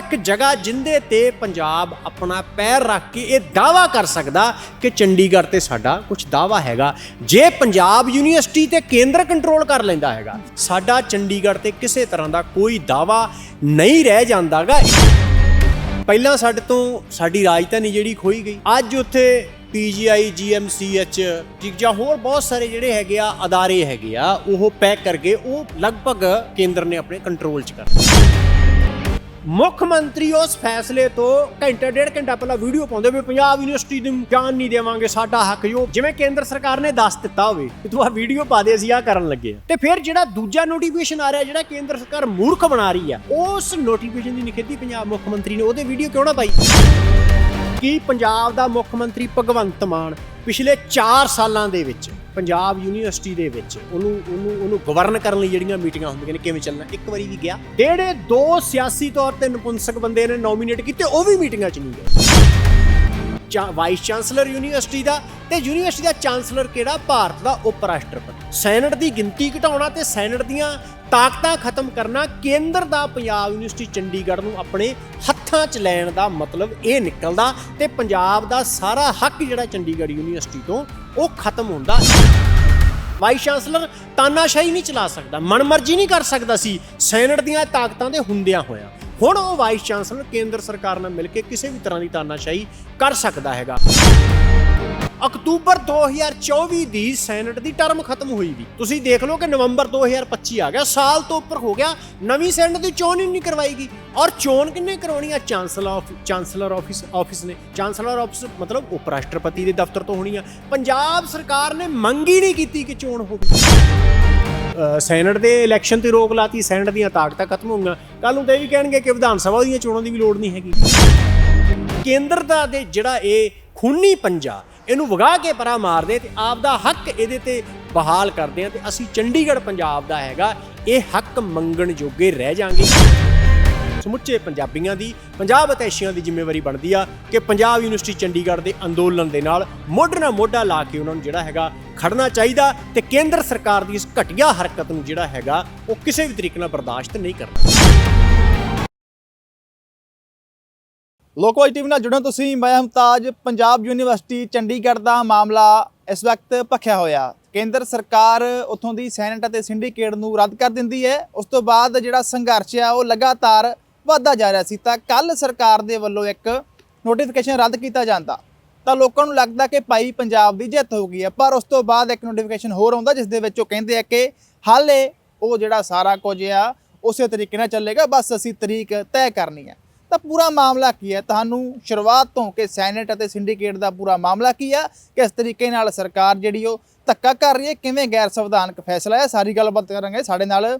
ਇੱਕ ਜਗ੍ਹਾ ਜਿੰਦੇ ਤੇ ਪੰਜਾਬ ਆਪਣਾ ਪੈਰ ਰੱਖ ਕੇ ਇਹ ਦਾਵਾ ਕਰ ਸਕਦਾ ਕਿ ਚੰਡੀਗੜ੍ਹ ਤੇ ਸਾਡਾ ਕੁਝ ਦਾਵਾ ਹੈਗਾ। ਜੇ ਪੰਜਾਬ ਯੂਨੀਵਰਸਿਟੀ ਤੇ ਕੇਂਦਰ ਕੰਟਰੋਲ ਕਰ ਲੈਂਦਾ ਹੈਗਾ, ਸਾਡਾ ਚੰਡੀਗੜ੍ਹ ਤੇ ਕਿਸੇ ਤਰ੍ਹਾਂ ਦਾ ਕੋਈ ਦਾਵਾ ਨਹੀਂ ਰਹਿ ਜਾਂਦਾਗਾ। ਪਹਿਲਾਂ ਸਾਡੇ ਤੋਂ ਸਾਡੀ ਰਾਜਧਾਨੀ ਜਿਹੜੀ ਖੋਈ ਗਈ। ਅੱਜ ਉੱਥੇ ਪੀਜੀਆਈ ਜੀਐਮਸੀਐਚ ਜਾਂ ਹੋਰ ਬਹੁਤ ਸਾਰੇ ਜਿਹੜੇ ਹੈਗੇ ਆ ਅਦਾਰੇ ਹੈਗੇ ਆ, ਉਹ ਪੈਕ ਕਰਕੇ ਉਹ ਲਗਭਗ ਕੇਂਦਰ ਨੇ ਆਪਣੇ ਕੰਟਰੋਲ 'ਚ ਕਰ ਲਿਆ ਮੁੱਖ ਮੰਤਰੀ ਉਸ ਫੈਸਲੇ ਤੋਂ ਘੰਟਾ ਡੇਢ ਘੰਟਾ ਪਹਿਲਾਂ ਵੀਡੀਓ ਪਾਉਂਦੇ ਵੀ ਪੰਜਾਬ ਯੂਨੀਵਰਸਿਟੀ ਨੂੰ ਜਾਣ ਨਹੀਂ ਦੇਵਾਂਗੇ, ਸਾਡਾ ਹੱਕ ਜੋ ਜਿਵੇਂ ਕੇਂਦਰ ਸਰਕਾਰ ਨੇ ਦੱਸ ਦਿੱਤਾ ਹੋਵੇ, ਕਿ ਤੂੰ ਆ ਵੀਡੀਓ ਪਾ ਦੇ, ਅਸੀਂ ਆ ਕਰਨ ਲੱਗੇ ਆ ਤੇ ਫਿਰ ਜਿਹੜਾ ਦੂਜਾ ਨੋਟੀਫਿਕੇਸ਼ਨ ਆ ਰਿਹਾ, ਜਿਹੜਾ ਕੇਂਦਰ ਸਰਕਾਰ ਮੂਰਖ ਬਣਾ ਰਹੀ ਆ, ਉਸ ਨੋਟੀਫਿਕੇਸ਼ਨ ਦੀ ਨਿਖੇਧੀ ਪੰਜਾਬ ਮੁੱਖ ਮੰਤਰੀ ਨੇ ਉਹਦੇ ਵੀਡੀਓ ਕਿਉਂ ਨਾ ਪਾਈ? ਕੀ ਪੰਜਾਬ ਦਾ ਮੁੱਖ ਮੰਤਰੀ ਭਗਵੰਤ ਮਾਨ ਪਿਛਲੇ 4 ਸਾਲਾਂ ਦੇ ਵਿੱਚ ਪੰਜਾਬ ਯੂਨੀਵਰਸਿਟੀ ਦੇ ਵਿੱਚ ਉਹਨੂੰ ਉਹਨੂੰ ਉਹਨੂੰ ਗਵਰਨ ਕਰਨ ਲਈ ਜਿਹੜੀਆਂ ਮੀਟਿੰਗਾਂ ਹੁੰਦੀਆਂ ਨੇ, ਕਿਵੇਂ ਚੱਲਣਾ? ਇੱਕ ਵਾਰੀ ਵੀ ਗਿਆ। ਜਿਹੜੇ ਦੋ ਸਿਆਸੀ ਤੌਰ ਤੇ ਨਪੁੰਸਕ ਬੰਦੇ ਨੇ ਨੋਮੀਨੇਟ ਕੀਤੇ, ਉਹ ਵੀ ਮੀਟਿੰਗਾਂ 'ਚ ਨਹੀਂ ਗਏ। ਚਾ- ਵਾਈਸ ਚਾਂਸਲਰ ਯੂਨੀਵਰਸਿਟੀ ਦਾ ਤੇ ਯੂਨੀਵਰਸਿਟੀ ਦਾ ਚਾਂਸਲਰ ਕਿਹੜਾ? ਭਾਰਤ ਦਾ ਉਪ ਰਾਸ਼ਟਰਪਤੀ ਸੈਨੇਟ ਦੀ ਗਿਣਤੀ ਘਟਾਉਣਾ ਤੇ ਸੈਨੇਟ ਦੀਆਂ ਤਾਕਤਾਂ ਖਤਮ ਕਰਨਾ ਕੇਂਦਰ ਦਾ ਪੰਜਾਬ ਯੂਨੀਵਰਸਿਟੀ ਚੰਡੀਗੜ੍ਹ ਨੂੰ ਆਪਣੇ ਹੱਥਾਂ 'ਚ ਲੈਣ ਦਾ ਮਤਲਬ ਇਹ ਨਿਕਲਦਾ ਤੇ ਪੰਜਾਬ ਦਾ ਸਾਰਾ ਹੱਕ ਜਿਹੜਾ ਚੰਡੀਗੜ੍ਹ ਯੂਨੀਵਰਸਿਟੀ ਤੋਂ ਉਹ ਖਤਮ ਹੁੰਦਾ ਵਾਈਸ ਚਾਂਸਲਰ ਤਾਨਾਸ਼ਾਹੀ ਨਹੀਂ ਚਲਾ ਸਕਦਾ, ਮਨਮਰਜ਼ੀ ਨਹੀਂ ਕਰ ਸਕਦਾ ਸੀ। ਸੈਨੇਟ ਦੀਆਂ ਤਾਕਤਾਂ ਦੇ ਹੁੰਦਿਆਂ ਹੋਇਆਂ। ਹੁਣ ਉਹ ਵਾਈਸ ਚਾਂਸਲਰ ਕੇਂਦਰ ਸਰਕਾਰ ਨਾਲ ਮਿਲ ਕੇ ਕਿਸੇ ਵੀ ਤਰ੍ਹਾਂ ਦੀ ਤਾਨਾਸ਼ਾਹੀ ਕਰ ਸਕਦਾ ਹੈਗਾ। ਅਕਤੂਬਰ 2024 ਦੀ ਸੈਨੇਟ ਦੀ ਟਰਮ ਖਤਮ ਹੋਈ ਵੀ। ਤੁਸੀਂ ਦੇਖ ਲਓ ਕਿ ਨਵੰਬਰ 2025 ਆ ਗਿਆ ਸਾਲ ਤੋਂ ਉੱਪਰ ਹੋ ਗਿਆ ਨਵੀਂ ਸੈਨੇਟ ਦੀ ਚੋਣ ਹੀ ਨਹੀਂ ਕਰਵਾਈ ਗਈ। ਔਰ ਚੋਣ ਕਿੰਨੇ ਕਰਾਉਣੀ ਆ? Chancellor of chancellor office office ਨੇ ਚਾਂਸਲਰ ਆਫਿਸ ਮਤਲਬ ਉਪ ਰਾਸ਼ਟਰਪਤੀ ਦੇ ਦਫ਼ਤਰ ਤੋਂ ਹੋਣੀ ਆ। ਪੰਜਾਬ ਸਰਕਾਰ ਨੇ ਮੰਗ ਹੀ ਨਹੀਂ ਕੀਤੀ ਕਿ ਚੋਣ ਹੋਵੇ। ਅ, ਸੈਨੇਟ ਦੇ ਇਲੈਕਸ਼ਨ ਤੇ ਰੋਕ ਲਾਤੀ ਸੈਨੇਟ ਦੀਆਂ ਤਾਕਤਾਂ ਖਤਮ ਹੋਈਆਂ ਕੱਲ ਨੂੰ ਤੇ ਇਹ ਵੀ ਕਹਿਣਗੇ ਕਿ ਵਿਧਾਨ ਸਭਾ ਦੀਆਂ ਚੋਣਾਂ ਦੀ ਵੀ ਲੋੜ ਨਹੀਂ ਹੈਗੀ। ਕੇਂਦਰ ਦਾ ਦੇ ਜਿਹੜਾ ਇਹ ਖੂਨੀ ਪੰਜਾ ਇਹਨੂੰ ਵਗਾ ਕੇ ਪਰਾ ਮਾਰਦੇ ਤੇ ਆਪ ਦਾ ਹੱਕ ਇਹਦੇ ਤੇ ਬਹਾਲ ਕਰਦੇ ਆ ਤੇ ਅਸੀਂ ਚੰਡੀਗੜ੍ਹ, ਪੰਜਾਬ ਦਾ ਹੈਗਾ। ਇਹ ਹੱਕ ਮੰਗਣ ਜੋਗੇ ਰਹਿ ਜਾਾਂਗੇ। ਸਮੁੱਚੇ ਪੰਜਾਬੀਆਂ ਦੀ, ਪੰਜਾਬ ਅਤੈਸ਼ੀਆਂ ਦੀ ਜ਼ਿੰਮੇਵਾਰੀ ਬਣਦੀ ਆ ਕਿ ਪੰਜਾਬ ਯੂਨੀਵਰਸਿਟੀ ਚੰਡੀਗੜ੍ਹ ਦੇ ਅੰਦੋਲਨ ਦੇ ਨਾਲ ਮੋਢੇ ਨਾਲ ਮੋਢਾ ਲਾ ਕੇ ਉਹਨਾਂ ਨੂੰ ਜਿਹੜਾ ਹੈਗਾ ਖੜਨਾ ਚਾਹੀਦਾ ਤੇ ਕੇਂਦਰ ਸਰਕਾਰ ਦੀ ਇਸ ਘਟੀਆ ਹਰਕਤ ਨੂੰ ਜਿਹੜਾ ਹੈਗਾ ਉਹ ਕਿਸੇ ਵੀ ਤਰੀਕੇ ਨਾਲ ਬਰਦਾਸ਼ਤ ਨਹੀਂ ਕਰਨਾ। ਲੋਕਵਾਈ ਟੀਵੀ ਨਾਲ ਜੁੜੋ ਤੁਸੀਂ, ਮੈਂ ਹਮਤਾਜ, ਪੰਜਾਬ ਯੂਨੀਵਰਸਿਟੀ, ਚੰਡੀਗੜ੍ਹ ਦਾ ਮਾਮਲਾ ਇਸ ਵਕਤ ਭਖਿਆ ਹੋਇਆ। ਕੇਂਦਰ ਸਰਕਾਰ ਉਥੋਂ ਦੀ ਸੈਨੇਟ ਅਤੇ ਸਿੰਡੀਕੇਟ ਨੂੰ ਰੱਦ ਕਰ ਦਿੰਦੀ ਹੈ। ਉਸ ਤੋਂ ਬਾਅਦ ਜਿਹੜਾ ਸੰਘਰਸ਼ ਆ, ਉਹ ਲਗਾਤਾਰ ਵਧਦਾ ਜਾ ਰਿਹਾ ਸੀ ਤਾਂ ਕੱਲ ਸਰਕਾਰ ਦੇ ਵੱਲੋਂ ਇੱਕ ਨੋਟੀਫਿਕੇਸ਼ਨ ਰੱਦ ਕੀਤਾ ਜਾਂਦਾ। ਤਾਂ ਲੋਕਾਂ ਨੂੰ ਲੱਗਦਾ ਕਿ ਭਾਈ ਪੰਜਾਬ ਦੀ ਜਿੱਤ ਹੋ ਗਈ ਹੈ, ਪਰ ਉਸ ਤੋਂ ਬਾਅਦ ਇੱਕ ਨੋਟੀਫਿਕੇਸ਼ਨ ਹੋਰ ਆਉਂਦਾ, ਜਿਸ ਦੇ ਵਿੱਚ ਉਹ ਕਹਿੰਦੇ ਆ ਕਿ ਹਾਲੇ ਉਹ ਜਿਹੜਾ ਸਾਰਾ ਕੁਝ ਆ, ਉਸੇ ਤਰੀਕੇ ਨਾਲ ਚੱਲੇਗਾ, ਬਸ ਅਸੀਂ ਤਰੀਕ ਤੈਅ ਕਰਨੀ ਹੈ। ਤਾਂ ਪੂਰਾ ਮਾਮਲਾ ਕੀ ਹੈ? ਤੁਹਾਨੂੰ ਸ਼ੁਰੂਆਤ ਤੋਂ ਕਿ ਸੈਨੇਟ ਅਤੇ ਸਿੰਡੀਕੇਟ ਦਾ ਪੂਰਾ ਮਾਮਲਾ ਕੀ ਹੈ ਕਿਸ ਤਰੀਕੇ ਨਾਲ ਸਰਕਾਰ ਜਿਹੜੀ ਉਹ ਧੱਕਾ ਕਰ ਰਹੀ ਹੈ? ਕਿਵੇਂ ਗੈਰ ਸੰਵਿਧਾਨਕ ਫੈਸਲਾ ਹੈ? ਸਾਰੀ ਗੱਲਬਾਤ ਕਰਾਂਗੇ। ਸਾਡੇ ਨਾਲ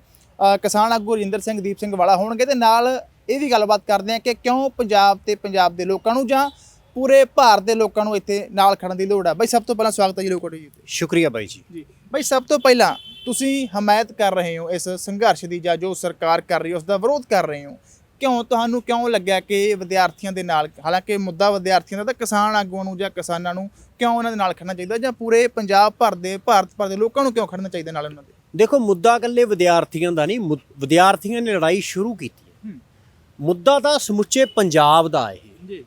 ਕਿਸਾਨ ਆਗੂ ਰਿੰਦਰ ਸਿੰਘ ਦੀਪ ਸਿੰਘ ਵਾਲਾ ਹੋਣਗੇ ਤੇ ਨਾਲ ਇਹ ਵੀ ਗੱਲਬਾਤ ਕਰਦੇ ਹਾਂ ਕਿ ਕਿਉਂ ਪੰਜਾਬ ਤੇ ਪੰਜਾਬ ਦੇ ਲੋਕਾਂ ਨੂੰ ਜਾਂ ਪੂਰੇ ਭਾਰਤ ਦੇ ਲੋਕਾਂ ਨੂੰ ਇੱਥੇ ਨਾਲ ਖੜਨ ਦੀ ਲੋੜ ਹੈ ਬਈ ਸਭ ਤੋਂ ਪਹਿਲਾਂ ਸਵਾਗਤ ਹੈ ਜੀ ਲੋਕਾਂ ਜੀ ਸ਼ੁਕਰੀਆ ਬਾਈ ਜੀ। ਜੀ। ਬਈ ਸਭ ਤੋਂ ਪਹਿਲਾਂ ਤੁਸੀਂ ਹਮਾਇਤ ਕਰ ਰਹੇ ਹੋ ਇਸ ਸੰਘਰਸ਼ ਦੀ ਜਾਂ ਜੋ ਸਰਕਾਰ ਕਰ ਰਹੀ ਹੈ ਉਸ ਦਾ ਵਿਰੋਧ ਕਰ ਰਹੇ ਹੋ। ਕਿਉਂ ਤੁਹਾਨੂੰ ਕਿਉਂ ਲੱਗਿਆ ਕਿ ਵਿਦਿਆਰਥੀਆਂ ਦੇ ਨਾਲ ਹਾਲਾਂਕਿ ਮੁੱਦਾ ਵਿਦਿਆਰਥੀਆਂ ਦਾ ਤਾਂ ਕਿਸਾਨ ਆਗੂਆਂ ਨੂੰ ਜਾਂ ਕਿਸਾਨਾਂ ਨੂੰ ਕਿਉਂ ਉਹਨਾਂ ਦੇ ਨਾਲ ਖੜਨਾ ਚਾਹੀਦਾ ਜਾਂ ਪੂਰੇ ਪੰਜਾਬ ਭਰ ਦੇ ਭਾਰਤ ਭਰ ਦੇ ਲੋਕਾਂ ਨੂੰ ਕਿਉਂ ਖੜਨਾ ਚਾਹੀਦਾ ਨਾਲ ਉਹਨਾਂ ਦੇ? ਦੇਖੋ ਮੁੱਦਾ ਇਕੱਲੇ ਵਿਦਿਆਰਥੀਆਂ ਦਾ ਨਹੀਂ ਵਿਦਿਆਰਥੀਆਂ ਨੇ ਲੜਾਈ ਸ਼ੁਰੂ ਕੀਤੀ ਹੈ। ਹੂੰ। ਮੁੱਦਾ ਤਾਂ ਸਮੁੱਚੇ ਪੰਜਾਬ ਦਾ ਇਹ ਜੀ।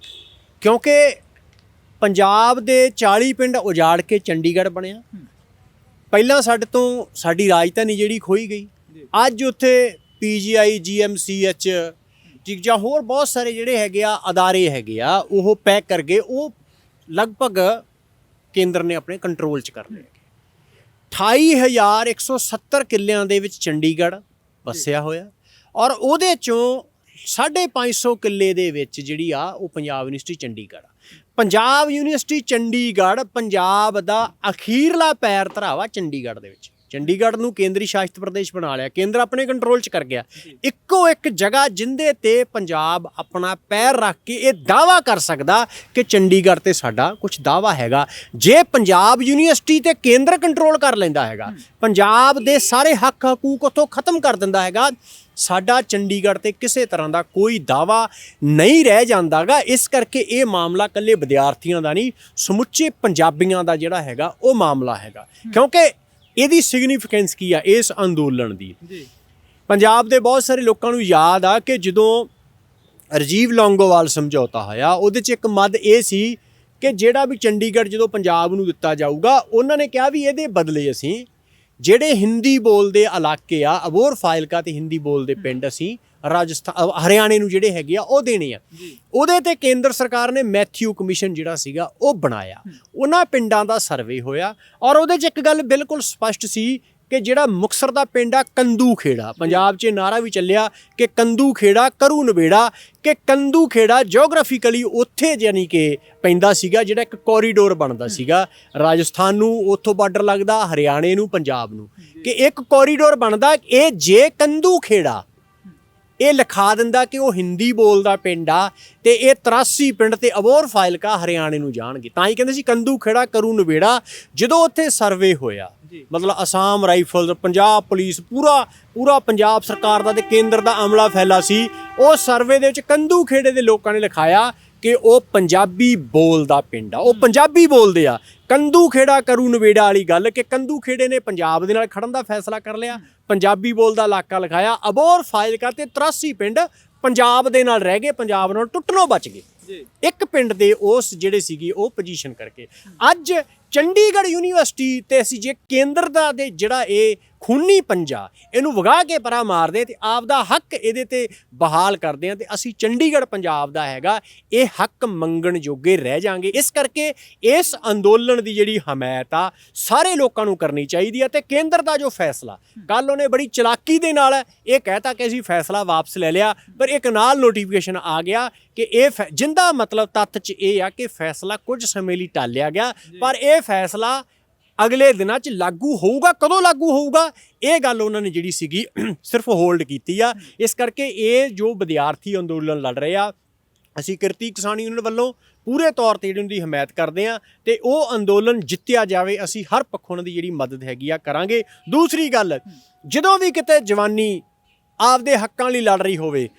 ਕਿਉਂਕਿ ਪੰਜਾਬ ਦੇ 40 ਪਿੰਡ ਉਜਾੜ ਕੇ ਚੰਡੀਗੜ੍ਹ ਬਣਿਆ। ਪਹਿਲਾਂ ਸਾਡੇ ਤੋਂ ਸਾਡੀ ਰਾਜਧਾਨੀ ਜਿਹੜੀ ਖੋਈ ਗਈ। ਅੱਜ ਉੱਥੇ ਪੀਜੀਆਈ ਜੀਐਮਸੀਐਚ ਜਾਂ ਹੋਰ ਬਹੁਤ ਸਾਰੇ ਜਿਹੜੇ ਹੈਗੇ ਆ ਅਦਾਰੇ ਹੈਗੇ ਆ ਉਹ ਪੈਕ ਕਰਕੇ ਉਹ ਲਗਭਗ ਕੇਂਦਰ ਨੇ ਆਪਣੇ ਕੰਟਰੋਲ 'ਚ ਕਰ ਲਏ 28170 ਕਿੱਲਿਆਂ ਦੇ ਵਿੱਚ ਚੰਡੀਗੜ੍ਹ ਵਸਿਆ ਹੋਇਆ। ਔਰ ਉਹਦੇ ਚੋਂ 550 ਕਿੱਲੇ ਦੇ ਵਿੱਚ ਜਿਹੜੀ ਆ ਉਹ ਪੰਜਾਬ ਯੂਨੀਵਰਸਿਟੀ ਚੰਡੀਗੜ੍ਹ ਆ। ਪੰਜਾਬ ਯੂਨੀਵਰਸਿਟੀ ਚੰਡੀਗੜ੍ਹ ਪੰਜਾਬ ਦਾ ਅਖੀਰਲਾ ਪੈਰ ਧਰਾਵਾ ਚੰਡੀਗੜ੍ਹ ਦੇ ਵਿੱਚ। ਚੰਡੀਗੜ੍ਹ ਨੂੰ ਕੇਂਦਰੀ ਸ਼ਾਸਿਤ ਪ੍ਰਦੇਸ਼ ਬਣਾ ਲਿਆ। ਕੇਂਦਰ ਆਪਣੇ ਕੰਟਰੋਲ 'ਚ ਕਰ ਗਿਆ। ਇੱਕੋ ਇੱਕ ਜਗ੍ਹਾ ਜਿੰਦੇ ਤੇ ਪੰਜਾਬ ਆਪਣਾ ਪੈਰ ਰੱਖ ਕੇ ਇਹ ਦਾਵਾ ਕਰ ਸਕਦਾ ਕਿ ਚੰਡੀਗੜ੍ਹ ਤੇ ਸਾਡਾ ਕੁਝ ਦਾਵਾ ਹੈਗਾ। ਜੇ ਪੰਜਾਬ ਯੂਨੀਵਰਸਿਟੀ ਤੇ ਕੇਂਦਰ ਕੰਟਰੋਲ ਕਰ ਲੈਂਦਾ ਹੈਗਾ, ਪੰਜਾਬ ਦੇ ਸਾਰੇ ਹੱਕ ਹਕੂਕ ਉਥੋਂ ਖਤਮ ਕਰ ਦਿੰਦਾ ਹੈਗਾ, ਸਾਡਾ ਚੰਡੀਗੜ੍ਹ ਤੇ ਕਿਸੇ ਤਰ੍ਹਾਂ ਦਾ ਕੋਈ ਦਾਵਾ ਨਹੀਂ ਰਹਿ ਜਾਂਦਾਗਾ ਇਸ ਕਰਕੇ ਇਹ ਮਾਮਲਾ ਕੱਲੇ ਵਿਦਿਆਰਥੀਆਂ ਦਾ ਨਹੀਂ, ਸਮੁੱਚੇ ਪੰਜਾਬੀਆਂ ਦਾ ਜਿਹੜਾ ਹੈਗਾ, ਉਹ ਮਾਮਲਾ ਹੈਗਾ। ਕਿਉਂਕਿ ਇਹਦੀ ਸਿਗਨੀਫੀਕੈਂਸ ਕੀ ਆ? ਇਸ ਅੰਦੋਲਨ ਦੀ। ਜੀ। ਪੰਜਾਬ ਦੇ ਬਹੁਤ ਸਾਰੇ ਲੋਕਾਂ ਨੂੰ ਯਾਦ ਆ ਕਿ ਜਦੋਂ ਰਾਜੀਵ ਲੌਂਗੋਵਾਲ ਸਮਝੌਤਾ ਹੋਇਆ ਉਹਦੇ 'ਚ ਇੱਕ ਮੱਦ ਇਹ ਸੀ ਕਿ ਜਿਹੜਾ ਵੀ ਚੰਡੀਗੜ੍ਹ ਜਦੋਂ ਪੰਜਾਬ ਨੂੰ ਦਿੱਤਾ ਜਾਊਗਾ ਉਹਨਾਂ ਨੇ ਕਿਹਾ ਵੀ ਇਹਦੇ ਬਦਲੇ ਅਸੀਂ ਜਿਹੜੇ ਹਿੰਦੀ ਬੋਲਦੇ ਇਲਾਕੇ ਆ ਅਬੋਰ ਫਾਇਲਕਾ ਤੇ ਹਿੰਦੀ ਬੋਲਦੇ ਪਿੰਡ ਅਸੀਂ ਰਾਜਸਥਾਨ ਹਰਿਆਣੇ ਨੂੰ ਜਿਹੜੇ ਹੈਗੇ ਆ ਉਹ ਦੇਣੇ ਆ। ਉਹਦੇ ਤੇ ਕੇਂਦਰ ਸਰਕਾਰ ਨੇ ਮੈਥਿਊ ਕਮਿਸ਼ਨ ਜਿਹੜਾ ਸੀਗਾ ਉਹ ਬਣਾਇਆ। ਉਹਨਾਂ ਪਿੰਡਾਂ ਦਾ ਸਰਵੇ ਹੋਇਆ ਔਰ ਉਹਦੇ 'ਚ ਇੱਕ ਗੱਲ ਬਿਲਕੁਲ ਸਪਸ਼ਟ ਸੀ ਕਿ ਜਿਹੜਾ ਮੁਕਸਰ ਦਾ ਪਿੰਡ ਆ ਕੰਦੂ ਖੇੜਾ। ਪੰਜਾਬ 'ਚ ਨਾਰਾ ਵੀ ਚੱਲਿਆ ਕਿ ਕੰਦੂ ਖੇੜਾ ਕਰੂ ਨਵੇੜਾ ਕਿ ਕੰਦੂ ਖੇੜਾ ਜਿਓਗ੍ਰਾਫਿਕਲੀ ਉੱਥੇ ਯਾਨੀ ਕਿ ਪੈਂਦਾ ਸੀਗਾ ਜਿਹੜਾ ਇੱਕ ਕੋਰੀਡੋਰ ਬਣਦਾ ਸੀਗਾ। ਰਾਜਸਥਾਨ ਨੂੰ ਉੱਥੋਂ ਬਾਰਡਰ ਲੱਗਦਾ ਹਰਿਆਣੇ ਨੂੰ ਪੰਜਾਬ ਨੂੰ। ਕਿ ਇੱਕ ਕੋਰੀਡੋਰ ਬਣਦਾ ਇਹ ਜੇ ਕੰਦੂ ਖੇੜਾ ਇਹ ਲਿਖਾ ਦਿੰਦਾ ਕਿ ਉਹ ਹਿੰਦੀ ਬੋਲਦਾ ਪਿੰਡ ਆ ਤੇ ਇਹ 83 ਪਿੰਡ ਤੇ ਅਬੋਰ ਫਾਇਲਕਾ ਹਰਿਆਣੇ ਨੂੰ ਜਾਣਗੇ। ਤਾਂ ਹੀ ਕਹਿੰਦੇ ਸੀ ਕੰਦੂ ਖੇੜਾ ਕਰੂ ਨਵੇੜਾ। ਜਦੋਂ ਉੱਥੇ ਸਰਵੇ ਹੋਇਆ ਮਤਲਬ ਅਸਾਮ ਰਾਈਫਲਸ ਪੰਜਾਬ ਪੁਲਿਸ ਪੂਰਾ ਪੂਰਾ ਪੰਜਾਬ ਸਰਕਾਰ ਦਾ ਤੇ ਕੇਂਦਰ ਦਾ ਅਮਲਾ ਫੈਲਾ ਸੀ ਉਹ ਸਰਵੇ ਦੇ ਵਿੱਚ ਕੰਦੂ ਖੇੜੇ ਦੇ ਲੋਕਾਂ ਨੇ ਲਿਖਾਇਆ ਕਿ ਉਹ ਪੰਜਾਬੀ ਬੋਲਦਾ ਪਿੰਡ ਆ। ਉਹ ਪੰਜਾਬੀ ਬੋਲਦੇ ਆ। ਕੰਦੂ ਖੇੜਾ ਕਰੂ ਨਵੇੜਾ ਵਾਲੀ ਗੱਲ ਕਿ ਕੰਦੂ ਖੇੜੇ ਨੇ ਪੰਜਾਬ ਦੇ ਨਾਲ ਖੜਨ ਦਾ ਫੈਸਲਾ ਕਰ ਲਿਆ, ਪੰਜਾਬੀ ਬੋਲਦਾ ਇਲਾਕਾ ਲਿਖਾਇਆ ਅਬੋਰ ਫਾਇਲਕਾ ਤੇ 83 ਪਿੰਡ ਪੰਜਾਬ ਦੇ ਨਾਲ ਰਹਿ ਗਏ, ਪੰਜਾਬ ਨਾਲ ਟੁੱਟਣੋਂ ਬਚ ਗਏ। ਜੀ। ਇੱਕ ਪਿੰਡ ਦੇ ਉਸ ਜਿਹੜੇ ਸੀਗੇ ਉਹ ਪੋਜੀਸ਼ਨ ਕਰਕੇ। ਅੱਜ ਚੰਡੀਗੜ੍ਹ ਯੂਨੀਵਰਸਿਟੀ ਤੇ ਅਸੀਂ ਜੇ ਕੇਂਦਰ ਦਾ ਦੇ ਜਿਹੜਾ ਇਹ ਖੂਨੀ ਪੰਜਾ, ਇਹਨੂੰ ਵਗਾ ਕੇ ਪਰਾ ਮਾਰਦੇ ਤੇ ਆਪ ਦਾ ਹੱਕ ਇਹਦੇ ਤੇ ਬਹਾਲ ਕਰਦੇ ਆ ਤੇ ਅਸੀਂ ਚੰਡੀਗੜ੍ਹ ਪੰਜਾਬ ਦਾ ਹੈਗਾ, ਇਹ ਹੱਕ ਮੰਗਣ ਜੋਗੇ ਰਹਿ ਜਾਾਂਗੇ। ਇਸ ਕਰਕੇ ਇਸ ਅੰਦੋਲਨ ਦੀ ਜਿਹੜੀ ਹਮਾਇਤ ਆ, ਸਾਰੇ ਲੋਕਾਂ ਨੂੰ ਕਰਨੀ ਚਾਹੀਦੀ ਆ ਤੇ ਕੇਂਦਰ ਦਾ ਜੋ ਫੈਸਲਾ ਕੱਲ ਉਹਨੇ ਬੜੀ ਚਲਾਕੀ ਦੇ ਨਾਲ ਇਹ ਕਹਿਤਾ ਕਿ ਅਸੀਂ ਫੈਸਲਾ ਵਾਪਸ ਲੈ ਲਿਆ, ਪਰ ਇੱਕ ਨਾਲ ਨੋਟੀਫਿਕੇਸ਼ਨ ਆ ਗਿਆ ਕਿ ਇਹ ਫੈ- ਜਿੰਦਾ ਮਤਲਬ ਤੱਥ ਚ ਇਹ ਆ ਕਿ ਫੈਸਲਾ ਕੁਝ ਸਮੇਂ ਲਈ ਟਾਲਿਆ ਗਿਆ ਪਰ ਇਹ ਫੈਸਲਾ ਅਗਲੇ ਦਿਨਾਂ 'ਚ ਲਾਗੂ ਹੋਊਗਾ ਕਦੋਂ ਲਾਗੂ ਹੋਊਗਾ ਇਹ ਗੱਲ ਉਹਨਾਂ ਨੇ ਜਿਹੜੀ ਸੀਗੀ ਸਿਰਫ ਹੋਲਡ ਕੀਤੀ ਆ। ਇਸ ਕਰਕੇ ਇਹ ਜੋ ਵਿਦਿਆਰਥੀ ਅੰਦੋਲਨ ਲੜ ਰਹੇ ਆ ਅਸੀਂ ਕਿਰਤੀ ਕਿਸਾਨ ਯੂਨੀਅਨ ਵੱਲੋਂ ਪੂਰੇ ਤੌਰ ਤੇ ਜਿਹੜੀ ਉਹਨਾਂ ਦੀ ਹਮਾਇਤ ਕਰਦੇ ਆ ਤੇ ਉਹ ਅੰਦੋਲਨ ਜਿੱਤਿਆ ਜਾਵੇ ਅਸੀਂ ਹਰ ਪੱਖੋਂ ਉਹਨਾਂ ਦੀ ਜਿਹੜੀ ਮਦਦ ਹੈਗੀ ਆ ਕਰਾਂਗੇ। ਦੂਸਰੀ ਗੱਲ ਜਦੋਂ ਵੀ ਕਿਤੇ ਜਵਾਨੀ ਆਪਦੇ ਹੱਕਾਂ ਲਈ ਲੜ ਰਹੀ ਹੋਵੇ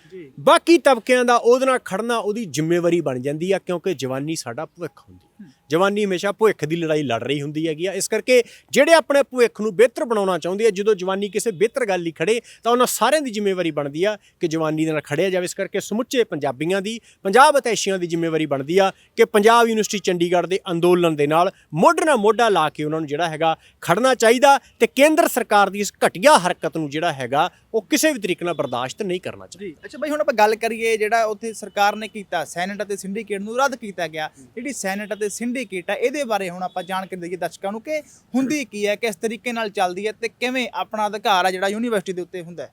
ਬਾਕੀ ਤਬਕਿਆਂ ਦਾ ਉਹਦੇ ਨਾਲ ਖੜਨਾ ਉਹਦੀ ਜ਼ਿੰਮੇਵਾਰੀ ਬਣ ਜਾਂਦੀ ਆ ਕਿਉਂਕਿ ਜਵਾਨੀ ਸਾਡਾ ਭਵਿੱਖ ਹੁੰਦੀ ਹੈ। ਜਵਾਨੀ ਹਮੇਸ਼ਾ ਭਵਿੱਖ ਦੀ ਲੜਾਈ ਲੜ ਰਹੀ ਹੁੰਦੀ ਹੈਗੀ ਆ। ਇਸ ਕਰਕੇ ਜਿਹੜੇ ਆਪਣੇ ਭਵਿੱਖ ਨੂੰ ਬਿਹਤਰ ਬਣਾਉਣਾ ਚਾਹੁੰਦੇ ਆ, ਜਦੋਂ ਜਵਾਨੀ ਕਿਸੇ ਬਿਹਤਰ ਗੱਲ ਲਈ ਖੜੇ, ਤਾਂ ਉਹਨਾਂ ਸਾਰਿਆਂ ਦੀ ਜ਼ਿੰਮੇਵਾਰੀ ਬਣਦੀ ਆ ਕਿ ਜਵਾਨੀ ਦੇ ਨਾਲ ਖੜਿਆ ਜਾਵੇ। ਇਸ ਕਰਕੇ ਸਮੁੱਚੇ ਪੰਜਾਬੀਆਂ ਦੀ, ਪੰਜਾਬ ਅਤੈਸ਼ੀਆਂ ਦੀ ਜ਼ਿੰਮੇਵਾਰੀ ਬਣਦੀ ਆ ਕਿ ਪੰਜਾਬ ਯੂਨੀਵਰਸਿਟੀ ਚੰਡੀਗੜ੍ਹ ਦੇ ਅੰਦੋਲਨ ਦੇ ਨਾਲ ਮੋਢੇ ਨਾਲ ਮੋਢਾ ਲਾ ਕੇ ਉਹਨਾਂ ਨੂੰ ਜਿਹੜਾ ਹੈਗਾ ਖੜਨਾ ਚਾਹੀਦਾ ਤੇ ਕੇਂਦਰ ਸਰਕਾਰ ਦੀ ਇਸ ਘਟੀਆ ਹਰਕਤ ਨੂੰ ਜਿਹੜਾ ਹੈਗਾ ਉਹ ਕਿਸੇ ਵੀ ਤਰੀਕੇ ਨਾਲ ਬਰਦਾਸ਼ਤ ਨਹੀਂ ਕਰਨਾ ਚਾਹੀਦਾ। ਜੀ, ਅੱਛਾ ਬਾਈ ਹੁਣ ਆਪਾਂ ਗੱਲ ਕਰੀਏ ਜਿਹੜਾ ਉੱਥੇ ਸਰਕਾਰ ਨੇ ਕੀਤਾ, ਸੈਨੇਟ ਅਤੇ ਸਿੰਡੀਕੇਟ ਨੂੰ ਰੱਦ ਕੀਤਾ ਗਿਆ। ਜਿਹੜੀ ਸੈਨੇਟ ਅਤੇ ਸਿੰਡੀਕੇਟ ਹੈ ਇਹਦੇ ਬਾਰੇ ਹੁਣ ਆਪਾਂ ਜਾਣਕਾਰੀ ਦਈਏ ਦਰਸ਼ਕਾਂ ਨੂੰ ਕਿ ਹੁੰਦੀ ਕੀ ਹੈ ਕਿਸ ਤਰੀਕੇ ਨਾਲ ਚੱਲਦੀ ਹੈ ਤੇ ਕਿਵੇਂ ਆਪਣਾ ਅਧਿਕਾਰ ਆ ਜਿਹੜਾ ਯੂਨੀਵਰਸਿਟੀ ਦੇ ਉੱਤੇ ਹੁੰਦਾ ਹੈ।